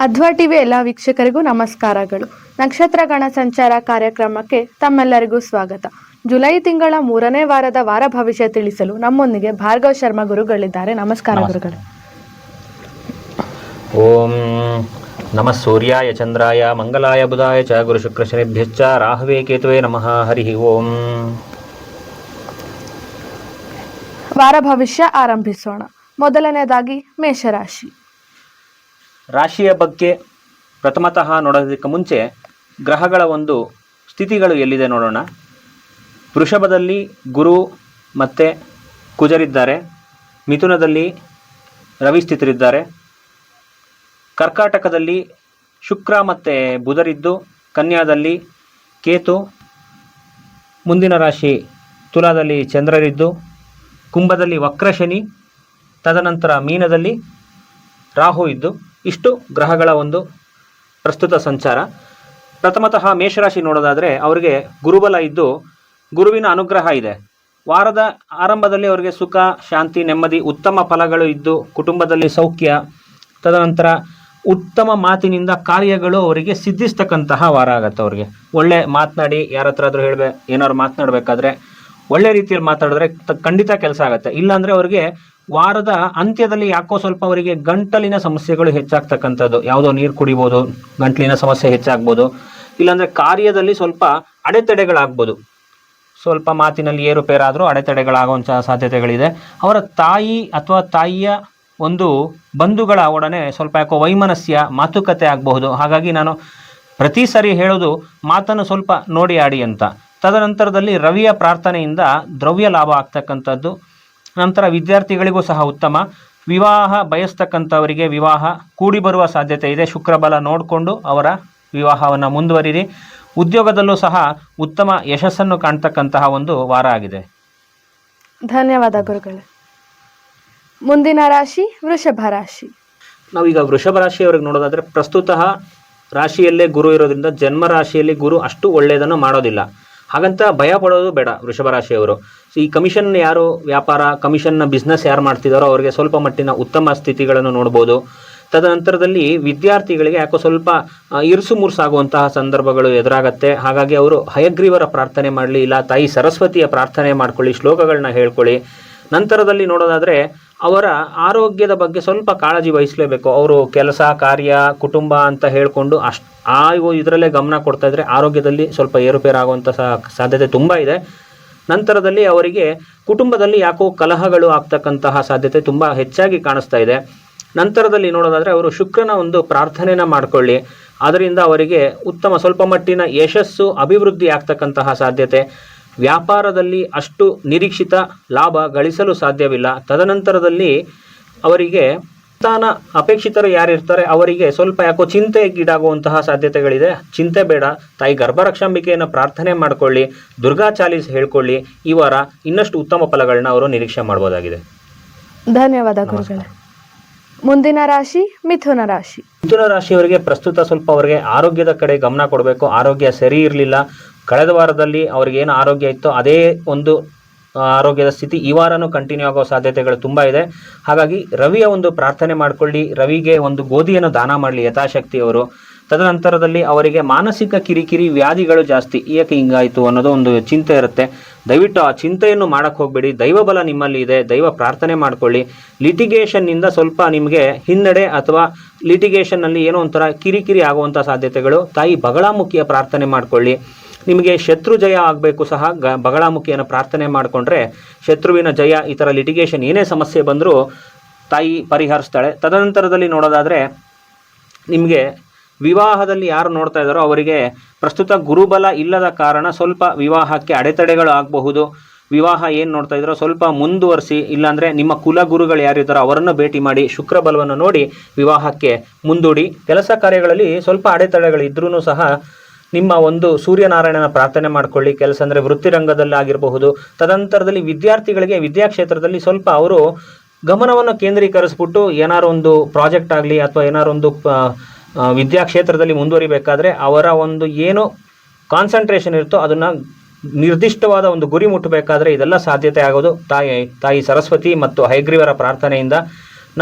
ಅಧ್ವಾ TV ಎಲ್ಲ ವೀಕ್ಷಕರಿಗೂ ನಮಸ್ಕಾರಗಳು. ನಕ್ಷತ್ರ ಗಣ ಸಂಚಾರ ಕಾರ್ಯಕ್ರಮಕ್ಕೆ ತಮ್ಮೆಲ್ಲರಿಗೂ ಸ್ವಾಗತ. ಜುಲೈ ತಿಂಗಳ ಮೂರನೇ ವಾರದ ವಾರ ಭವಿಷ್ಯ ತಿಳಿಸಲು ನಮ್ಮೊಂದಿಗೆ ಭಾರ್ಗವ ಶರ್ಮಾ ಗುರುಗಳಿದ್ದಾರೆ. ನಮಸ್ಕಾರ ಗುರುಗಳು. ಓಂ ನಮಃ ಸೂರ್ಯಾಯ ಚಂದ್ರಾಯ ಮಂಗಲಾಯ ಬುಧಾಯ ಚ ಗುರು ಶುಕ್ರ ಶನಿಭ್ಯಶ್ಚ ರಾಹವೇ ಕೇತುವೆ ನಮಃ. ಹರಿ ಓಂ. ವಾರ ಭವಿಷ್ಯ ಆರಂಭಿಸೋಣ. ಮೊದಲನೇದಾಗಿ ಮೇಷರಾಶಿ. ರಾಶಿಯ ಬಗ್ಗೆ ಪ್ರಥಮತಃ ನೋಡೋದಕ್ಕೆ ಮುಂಚೆ ಗ್ರಹಗಳ ಒಂದು ಸ್ಥಿತಿಗಳು ಎಲ್ಲಿದೆ ನೋಡೋಣ. ವೃಷಭದಲ್ಲಿ ಗುರು ಮತ್ತು ಕುಜರಿದ್ದಾರೆ. ಮಿಥುನದಲ್ಲಿ ರವಿ ಸ್ಥಿತರಿದ್ದಾರೆ. ಕರ್ಕಾಟಕದಲ್ಲಿ ಶುಕ್ರ ಮತ್ತು ಬುಧರಿದ್ದು, ಕನ್ಯಾದಲ್ಲಿ ಕೇತು, ಮುಂದಿನ ರಾಶಿ ತುಲಾದಲ್ಲಿ ಚಂದ್ರರಿದ್ದು, ಕುಂಭದಲ್ಲಿ ವಕ್ರಶನಿ, ತದನಂತರ ಮೀನದಲ್ಲಿ ರಾಹು ಇದ್ದು ಇಷ್ಟು ಗ್ರಹಗಳ ಒಂದು ಪ್ರಸ್ತುತ ಸಂಚಾರ. ಪ್ರಥಮತಃ ಮೇಷರಾಶಿ ನೋಡೋದಾದರೆ ಅವರಿಗೆ ಗುರುಬಲ ಇದ್ದು ಗುರುವಿನ ಅನುಗ್ರಹ ಇದೆ. ವಾರದ ಆರಂಭದಲ್ಲಿ ಅವರಿಗೆ ಸುಖ, ಶಾಂತಿ, ನೆಮ್ಮದಿ, ಉತ್ತಮ ಫಲಗಳು ಇದ್ದು ಕುಟುಂಬದಲ್ಲಿ ಸೌಖ್ಯ. ತದನಂತರ ಉತ್ತಮ ಮಾತಿನಿಂದ ಕಾರ್ಯಗಳು ಅವರಿಗೆ ಸಿದ್ಧಿಸ್ತಕ್ಕಂತಹ ವಾರ ಆಗತ್ತೆ ಅವ್ರಿಗೆ. ಒಳ್ಳೆ ಮಾತನಾಡಿ ಯಾರ ಹತ್ರ ಆದರೂ ಹೇಳಬೇಕು ಏನಾದ್ರು ಮಾತನಾಡಬೇಕಾದ್ರೆ ಒಳ್ಳೆ ರೀತಿಯಲ್ಲಿ ಮಾತಾಡಿದ್ರೆ ಖಂಡಿತ ಕೆಲಸ ಆಗುತ್ತೆ. ಇಲ್ಲಾಂದರೆ ಅವರಿಗೆ ವಾರದ ಅಂತ್ಯದಲ್ಲಿ ಯಾಕೋ ಸ್ವಲ್ಪ ಅವರಿಗೆ ಗಂಟಲಿನ ಸಮಸ್ಯೆಗಳು ಹೆಚ್ಚಾಗ್ತಕ್ಕಂಥದ್ದು. ಯಾವುದೋ ನೀರು ಕುಡಿಬೋದು, ಗಂಟಲಿನ ಸಮಸ್ಯೆ ಹೆಚ್ಚಾಗ್ಬೋದು, ಇಲ್ಲಾಂದ್ರೆ ಕಾರ್ಯದಲ್ಲಿ ಸ್ವಲ್ಪ ಅಡೆತಡೆಗಳಾಗ್ಬೋದು. ಸ್ವಲ್ಪ ಮಾತಿನಲ್ಲಿ ಏರುಪೇರಾದರೂ ಅಡೆತಡೆಗಳಾಗುವಂಥ ಸಾಧ್ಯತೆಗಳಿದೆ. ಅವರ ತಾಯಿ ಅಥವಾ ತಾಯಿಯ ಒಂದು ಬಂಧುಗಳ ಒಡನೆ ಸ್ವಲ್ಪ ಯಾಕೋ ವೈಮನಸ್ಯ, ಮಾತುಕತೆ ಆಗಬಹುದು. ಹಾಗಾಗಿ ನಾನು ಪ್ರತಿ ಸರಿ ಹೇಳೋದು ಮಾತನ್ನು ಸ್ವಲ್ಪ ನೋಡಿ ಆಡಿ ಅಂತ. ತದನಂತರದಲ್ಲಿ ರವಿಯ ಪ್ರಾರ್ಥನೆಯಿಂದ ದ್ರವ್ಯ ಲಾಭ ಆಗ್ತಕ್ಕಂಥದ್ದು. ನಂತರ ವಿದ್ಯಾರ್ಥಿಗಳಿಗೂ ಸಹ ಉತ್ತಮ. ವಿವಾಹ ಬಯಸ್ತಕ್ಕಂಥವರಿಗೆ ವಿವಾಹ ಕೂಡಿ ಬರುವ ಸಾಧ್ಯತೆ ಇದೆ. ಶುಕ್ರಬಲ ನೋಡಿಕೊಂಡು ಅವರ ವಿವಾಹವನ್ನು ಮುಂದುವರಿರಿ. ಉದ್ಯೋಗದಲ್ಲೂ ಸಹ ಉತ್ತಮ ಯಶಸ್ಸನ್ನು ಕಾಣ್ತಕ್ಕಂತಹ ಒಂದು ವಾರ ಆಗಿದೆ. ಧನ್ಯವಾದ ಗುರುಗಳೇ. ಮುಂದಿನ ರಾಶಿ ವೃಷಭ ರಾಶಿ. ನಾವೀಗ ವೃಷಭ ರಾಶಿಯವ್ರಿಗೆ ನೋಡೋದಾದ್ರೆ ಪ್ರಸ್ತುತ ರಾಶಿಯಲ್ಲೇ ಗುರು ಇರೋದ್ರಿಂದ ಜನ್ಮ ರಾಶಿಯಲ್ಲಿ ಗುರು ಅಷ್ಟು ಒಳ್ಳೆಯದನ್ನು ಮಾಡೋದಿಲ್ಲ. ಹಾಗಂತ ಭಯ ಪಡೋದು ಬೇಡ ವೃಷಭ ರಾಶಿಯವರು. ಈ ಕಮಿಷನ್ ಯಾರು, ವ್ಯಾಪಾರ ಕಮಿಷನ್ನ ಬಿಸ್ನೆಸ್ ಯಾರು ಮಾಡ್ತಿದ್ದಾರೋ ಅವರಿಗೆ ಸ್ವಲ್ಪ ಮಟ್ಟಿನ ಉತ್ತಮ ಸ್ಥಿತಿಗಳನ್ನು ನೋಡ್ಬೋದು. ತದನಂತರದಲ್ಲಿ ವಿದ್ಯಾರ್ಥಿಗಳಿಗೆ ಯಾಕೋ ಸ್ವಲ್ಪ ಇರುಸು ಮುರುಸಾಗುವಂತಹ ಸಂದರ್ಭಗಳು ಎದುರಾಗತ್ತೆ. ಹಾಗಾಗಿ ಅವರು ಹಯಗ್ರೀವರ ಪ್ರಾರ್ಥನೆ ಮಾಡಲಿ, ಇಲ್ಲ ತಾಯಿ ಸರಸ್ವತಿಯ ಪ್ರಾರ್ಥನೆ ಮಾಡ್ಕೊಳ್ಳಿ ಶ್ಲೋಕಗಳನ್ನ ಹೇಳ್ಕೊಳ್ಳಿ. ನಂತರದಲ್ಲಿ ನೋಡೋದಾದ್ರೆ ಅವರ ಆರೋಗ್ಯದ ಬಗ್ಗೆ ಸ್ವಲ್ಪ ಕಾಳಜಿ ವಹಿಸಲೇಬೇಕು. ಅವರು ಕೆಲಸ, ಕಾರ್ಯ, ಕುಟುಂಬ ಅಂತ ಹೇಳಿಕೊಂಡು ಅಷ್ಟು ಆ ಇದರಲ್ಲೇ ಗಮನ ಕೊಡ್ತಾ ಇದ್ರೆ ಆರೋಗ್ಯದಲ್ಲಿ ಸ್ವಲ್ಪ ಏರುಪೇರಾಗುವಂಥ ಆಗುವಂಥ ಸಾಧ್ಯತೆ ತುಂಬ ಇದೆ. ನಂತರದಲ್ಲಿ ಅವರಿಗೆ ಕುಟುಂಬದಲ್ಲಿ ಯಾಕೋ ಕಲಹಗಳು ಆಗ್ತಕ್ಕಂತಹ ಸಾಧ್ಯತೆ ತುಂಬ ಹೆಚ್ಚಾಗಿ ಕಾಣಿಸ್ತಾ ಇದೆ. ನಂತರದಲ್ಲಿ ನೋಡೋದಾದರೆ ಅವರು ಶುಕ್ರನ ಒಂದು ಪ್ರಾರ್ಥನೆನ ಮಾಡ್ಕೊಳ್ಳಿ. ಅದರಿಂದ ಅವರಿಗೆ ಉತ್ತಮ ಸ್ವಲ್ಪ ಮಟ್ಟಿನ ಯಶಸ್ಸು, ಅಭಿವೃದ್ಧಿ ಆಗ್ತಕ್ಕಂತಹ ಸಾಧ್ಯತೆ. ವ್ಯಾಪಾರದಲ್ಲಿ ಅಷ್ಟು ನಿರೀಕ್ಷಿತ ಲಾಭ ಗಳಿಸಲು ಸಾಧ್ಯವಿಲ್ಲ. ತದನಂತರದಲ್ಲಿ ಅವರಿಗೆ ಸಂತಾನ ಅಪೇಕ್ಷಿತರು ಯಾರಿರ್ತಾರೆ ಅವರಿಗೆ ಸ್ವಲ್ಪ ಯಾಕೋ ಚಿಂತೆಗೀಡಾಗುವಂತಹ ಸಾಧ್ಯತೆಗಳಿದೆ. ಚಿಂತೆ ಬೇಡ ತಾಯಿ ಗರ್ಭರಕ್ಷಾಂಬಿಕೆಯನ್ನು ಪ್ರಾರ್ಥನೆ ಮಾಡ್ಕೊಳ್ಳಿ ದುರ್ಗಾ ಚಾಲೀಸ್ ಹೇಳ್ಕೊಳ್ಳಿ ಈ ವಾರ ಇನ್ನಷ್ಟು ಉತ್ತಮ ಫಲಗಳನ್ನ ಅವರು ನಿರೀಕ್ಷೆ ಮಾಡಬಹುದಾಗಿದೆ ಧನ್ಯವಾದ ಗುರುಗಳೇ. ಮುಂದಿನ ರಾಶಿ ಮಿಥುನ ರಾಶಿ. ಮಿಥುನ ರಾಶಿಯವರಿಗೆ ಪ್ರಸ್ತುತ ಸ್ವಲ್ಪ ಅವರಿಗೆ ಆರೋಗ್ಯದ ಕಡೆ ಗಮನ ಕೊಡಬೇಕು. ಆರೋಗ್ಯ ಸರಿ ಇರಲಿಲ್ಲ ಕಳೆದ ವಾರದಲ್ಲಿ ಅವ್ರಿಗೆ ಏನು ಆರೋಗ್ಯ ಇತ್ತು ಅದೇ ಒಂದು ಆರೋಗ್ಯದ ಸ್ಥಿತಿ ಈ ವಾರನೂ ಕಂಟಿನ್ಯೂ ಆಗೋ ಸಾಧ್ಯತೆಗಳು ತುಂಬ ಇದೆ. ಹಾಗಾಗಿ ರವಿಯ ಒಂದು ಪ್ರಾರ್ಥನೆ ಮಾಡಿಕೊಳ್ಳಿ, ರವಿಗೆ ಒಂದು ಗೋಧಿಯನ್ನು ದಾನ ಮಾಡಲಿ ಯಥಾಶಕ್ತಿಯವರು. ತದನಂತರದಲ್ಲಿ ಅವರಿಗೆ ಮಾನಸಿಕ ಕಿರಿಕಿರಿ, ವ್ಯಾಧಿಗಳು ಜಾಸ್ತಿ. ಏಕೆ ಹಿಂಗಾಯಿತು ಅನ್ನೋದು ಒಂದು ಚಿಂತೆ ಇರುತ್ತೆ. ದಯವಿಟ್ಟು ಆ ಚಿಂತೆಯನ್ನು ಮಾಡಕ್ಕೆ ಹೋಗಬೇಡಿ. ದೈವಬಲ ನಿಮ್ಮಲ್ಲಿ ಇದೆ. ದೈವ ಪ್ರಾರ್ಥನೆ ಮಾಡಿಕೊಳ್ಳಿ. ಲಿಟಿಗೇಷನ್ನಿಂದ ಸ್ವಲ್ಪ ನಿಮಗೆ ಹಿನ್ನಡೆ ಅಥವಾ ಲಿಟಿಗೇಷನ್ನಲ್ಲಿ ಏನೋ ಒಂಥರ ಕಿರಿಕಿರಿ ಆಗುವಂಥ ಸಾಧ್ಯತೆಗಳು. ತಾಯಿ ಬಗಳಾಮುಖಿಯ ಪ್ರಾರ್ಥನೆ ಮಾಡ್ಕೊಳ್ಳಿ. ನಿಮಗೆ ಶತ್ರು ಜಯ ಆಗಬೇಕು ಸಹ ಗ ಬಗಳಾಮುಖಿಯನ್ನು ಪ್ರಾರ್ಥನೆ ಮಾಡಿಕೊಂಡ್ರೆ ಶತ್ರುವಿನ ಜಯ ಈ ಥರ ಲಿಟಿಗೇಷನ್ ಏನೇ ಸಮಸ್ಯೆ ಬಂದರೂ ತಾಯಿ ಪರಿಹರಿಸ್ತಾಳೆ. ತದನಂತರದಲ್ಲಿ ನೋಡೋದಾದರೆ ನಿಮಗೆ ವಿವಾಹದಲ್ಲಿ ಯಾರು ನೋಡ್ತಾ ಇದ್ದಾರೋ ಅವರಿಗೆ ಪ್ರಸ್ತುತ ಗುರುಬಲ ಇಲ್ಲದ ಕಾರಣ ಸ್ವಲ್ಪ ವಿವಾಹಕ್ಕೆ ಅಡೆತಡೆಗಳು ಆಗಬಹುದು. ವಿವಾಹ ಏನು ನೋಡ್ತಾ ಇದ್ರೋ ಸ್ವಲ್ಪ ಮುಂದುವರಿಸಿ, ಇಲ್ಲಾಂದರೆ ನಿಮ್ಮ ಕುಲಗುರುಗಳು ಯಾರಿದ್ದಾರೋ ಅವರನ್ನು ಭೇಟಿ ಮಾಡಿ ಶುಕ್ರಬಲವನ್ನು ನೋಡಿ ವಿವಾಹಕ್ಕೆ ಮುಂದೂಡಿ. ಕೆಲಸ ಕಾರ್ಯಗಳಲ್ಲಿ ಸ್ವಲ್ಪ ಅಡೆತಡೆಗಳಿದ್ರೂ ಸಹ ನಿಮ್ಮ ಒಂದು ಸೂರ್ಯನಾರಾಯಣನ ಪ್ರಾರ್ಥನೆ ಮಾಡ್ಕೊಳ್ಳಿ, ಕೆಲಸ ಅಂದರೆ ವೃತ್ತಿರಂಗದಲ್ಲಿ ಆಗಿರಬಹುದು. ತದನಂತರದಲ್ಲಿ ವಿದ್ಯಾರ್ಥಿಗಳಿಗೆ ವಿದ್ಯಾಕ್ಷೇತ್ರದಲ್ಲಿ ಸ್ವಲ್ಪ ಅವರು ಗಮನವನ್ನು ಕೇಂದ್ರೀಕರಿಸ್ಬಿಟ್ಟು ಏನಾರು ಒಂದು ಪ್ರಾಜೆಕ್ಟ್ ಆಗಲಿ ಅಥವಾ ಏನಾರು ಒಂದು ಪ- ವಿದ್ಯಾಕ್ಷೇತ್ರದಲ್ಲಿ ಮುಂದುವರಿಬೇಕಾದ್ರೆ ಅವರ ಒಂದು ಏನು ಕಾನ್ಸಂಟ್ರೇಷನ್ ಇರುತ್ತೋ ಅದನ್ನು ನಿರ್ದಿಷ್ಟವಾದ ಒಂದು ಗುರಿ ಮುಟ್ಟಬೇಕಾದ್ರೆ ಇದೆಲ್ಲ ಸಾಧ್ಯತೆ ಆಗೋದು. ತಾಯಿ ತಾಯಿ ಸರಸ್ವತಿ ಮತ್ತು ಹೈಗ್ರೀವರ ಪ್ರಾರ್ಥನೆಯಿಂದ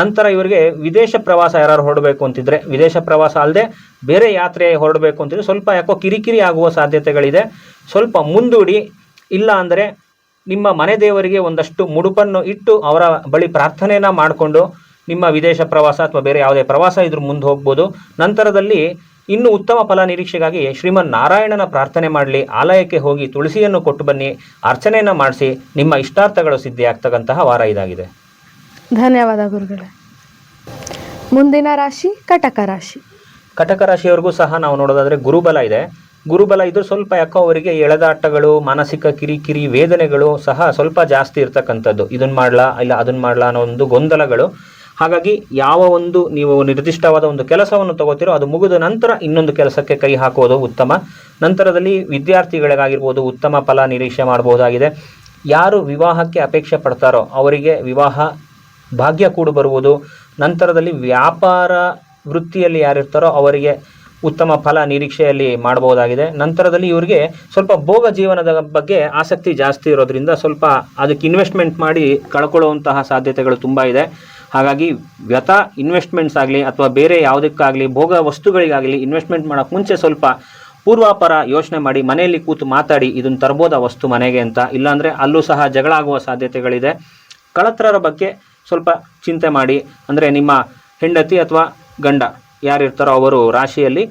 ನಂತರ ಇವರಿಗೆ ವಿದೇಶ ಪ್ರವಾಸ ಯಾರು ಹೊರಡಬೇಕು ಅಂತಿದ್ರೆ, ವಿದೇಶ ಪ್ರವಾಸ ಅಲ್ಲದೆ ಬೇರೆ ಯಾತ್ರೆ ಹೊರಡಬೇಕು ಅಂತಿದ್ರೆ ಸ್ವಲ್ಪ ಯಾಕೋ ಕಿರಿಕಿರಿ ಆಗುವ ಸಾಧ್ಯತೆಗಳಿದೆ. ಸ್ವಲ್ಪ ಮುಂದೂಡಿ, ಇಲ್ಲ ಅಂದರೆ ನಿಮ್ಮ ಮನೆ ದೇವರಿಗೆ ಒಂದಷ್ಟು ಮುಡುಪನ್ನು ಇಟ್ಟು ಅವರ ಬಳಿ ಪ್ರಾರ್ಥನೆಯನ್ನು ಮಾಡಿಕೊಂಡು ನಿಮ್ಮ ವಿದೇಶ ಪ್ರವಾಸ ಅಥವಾ ಬೇರೆ ಯಾವುದೇ ಪ್ರವಾಸ ಇದ್ರ ಮುಂದೆ ಹೋಗ್ಬೋದು. ನಂತರದಲ್ಲಿ ಇನ್ನು ಉತ್ತಮ ಫಲ ನಿರೀಕ್ಷೆಗಾಗಿ ಶ್ರೀಮನ್ ನಾರಾಯಣನ ಪ್ರಾರ್ಥನೆ ಮಾಡಲಿ, ಆಲಯಕ್ಕೆ ಹೋಗಿ ತುಳಸಿಯನ್ನು ಕೊಟ್ಟು ಬನ್ನಿ, ಅರ್ಚನೆಯನ್ನು ಮಾಡಿಸಿ, ನಿಮ್ಮ ಇಷ್ಟಾರ್ಥಗಳು ಸಿದ್ಧಿಯಾಗ್ತಕ್ಕಂತಹ ವಾರ ಇದಾಗಿದೆ. ಧನ್ಯವಾದ ಗುರುಗಳೇ. ಮುಂದಿನ ರಾಶಿ ಕಟಕ ರಾಶಿ. ಕಟಕ ರಾಶಿಯವರೆಗೂ ಸಹ ನಾವು ನೋಡೋದಾದ್ರೆ ಗುರುಬಲ ಇದೆ. ಗುರುಬಲ ಇದು ಸ್ವಲ್ಪ ಯಾಕೋ ಅವರಿಗೆ ಎಳೆದಾಟಗಳು ಮಾನಸಿಕ ಕಿರಿಕಿರಿ, ವೇದನೆಗಳು ಸಹ ಸ್ವಲ್ಪ ಜಾಸ್ತಿ ಇರ್ತಕ್ಕಂಥದ್ದು. ಇದನ್ನ ಮಾಡ್ಲಾ ಇಲ್ಲ ಅದನ್ನ ಮಾಡ್ಲಾ ಅನ್ನೋ ಒಂದು ಗೊಂದಲಗಳು. ಹಾಗಾಗಿ ಯಾವ ಒಂದು ನೀವು ನಿರ್ದಿಷ್ಟವಾದ ಒಂದು ಕೆಲಸವನ್ನು ತಗೋತೀರೋ ಅದು ಮುಗಿದ ನಂತರ ಇನ್ನೊಂದು ಕೆಲಸಕ್ಕೆ ಕೈ ಹಾಕೋದು ಉತ್ತಮ. ನಂತರದಲ್ಲಿ ವಿದ್ಯಾರ್ಥಿಗಳಿಗಾಗಿರ್ಬೋದು ಉತ್ತಮ ಫಲ ನಿರೀಕ್ಷೆ ಮಾಡಬಹುದಾಗಿದೆ ಯಾರು ವಿವಾಹಕ್ಕೆ ಅಪೇಕ್ಷೆ ಪಡ್ತಾರೋ ಅವರಿಗೆ ವಿವಾಹ ಭಾಗ್ಯ ಕೂಡ ಬರುವುದು. ನಂತರದಲ್ಲಿ ವ್ಯಾಪಾರ ವೃತ್ತಿಯಲ್ಲಿ ಯಾರಿರ್ತಾರೋ ಅವರಿಗೆ ಉತ್ತಮ ಫಲ ನಿರೀಕ್ಷೆಯಲ್ಲಿ ಮಾಡಬಹುದಾಗಿದೆ. ನಂತರದಲ್ಲಿ ಇವರಿಗೆ ಸ್ವಲ್ಪ ಭೋಗ ಜೀವನದ ಬಗ್ಗೆ ಆಸಕ್ತಿ ಜಾಸ್ತಿ ಇರೋದ್ರಿಂದ ಸ್ವಲ್ಪ ಅದಕ್ಕೆ ಇನ್ವೆಸ್ಟ್ಮೆಂಟ್ ಮಾಡಿ ಕಳ್ಕೊಳ್ಳುವಂತಹ ಸಾಧ್ಯತೆಗಳು ತುಂಬ ಇದೆ. ಹಾಗಾಗಿ ವ್ಯಥ ಇನ್ವೆಸ್ಟ್ಮೆಂಟ್ಸ್ ಆಗಲಿ ಅಥವಾ ಬೇರೆ ಯಾವುದಕ್ಕಾಗಲಿ ಭೋಗ ವಸ್ತುಗಳಿಗಾಗಲಿ ಇನ್ವೆಸ್ಟ್ಮೆಂಟ್ ಮಾಡೋಕ್ಕೆ ಮುಂಚೆ ಸ್ವಲ್ಪ ಪೂರ್ವಾಪರ ಯೋಚನೆ ಮಾಡಿ ಮನೆಯಲ್ಲಿ ಕೂತು ಮಾತಾಡಿ ಇದನ್ನು ತರ್ಬೋದ ವಸ್ತು ಮನೆಗೆ ಅಂತ. ಇಲ್ಲಾಂದರೆ ಅಲ್ಲೂ ಸಹ ಜಗಳ ಆಗುವ ಸಾಧ್ಯತೆಗಳಿದೆ. ಕಳತ್ರರ ಬಗ್ಗೆ ಸ್ವಲ್ಪ ಚಿಂತೆ ಮಾಡಿ, ಅಂದರೆ ನಿಮ್ಮ ಹೆಂಡತಿ ಅಥವಾ ಗಂಡ ಯಾರಿರ್ತಾರೋ ಅವರು ರಾಶಿಯಲ್ಲಿ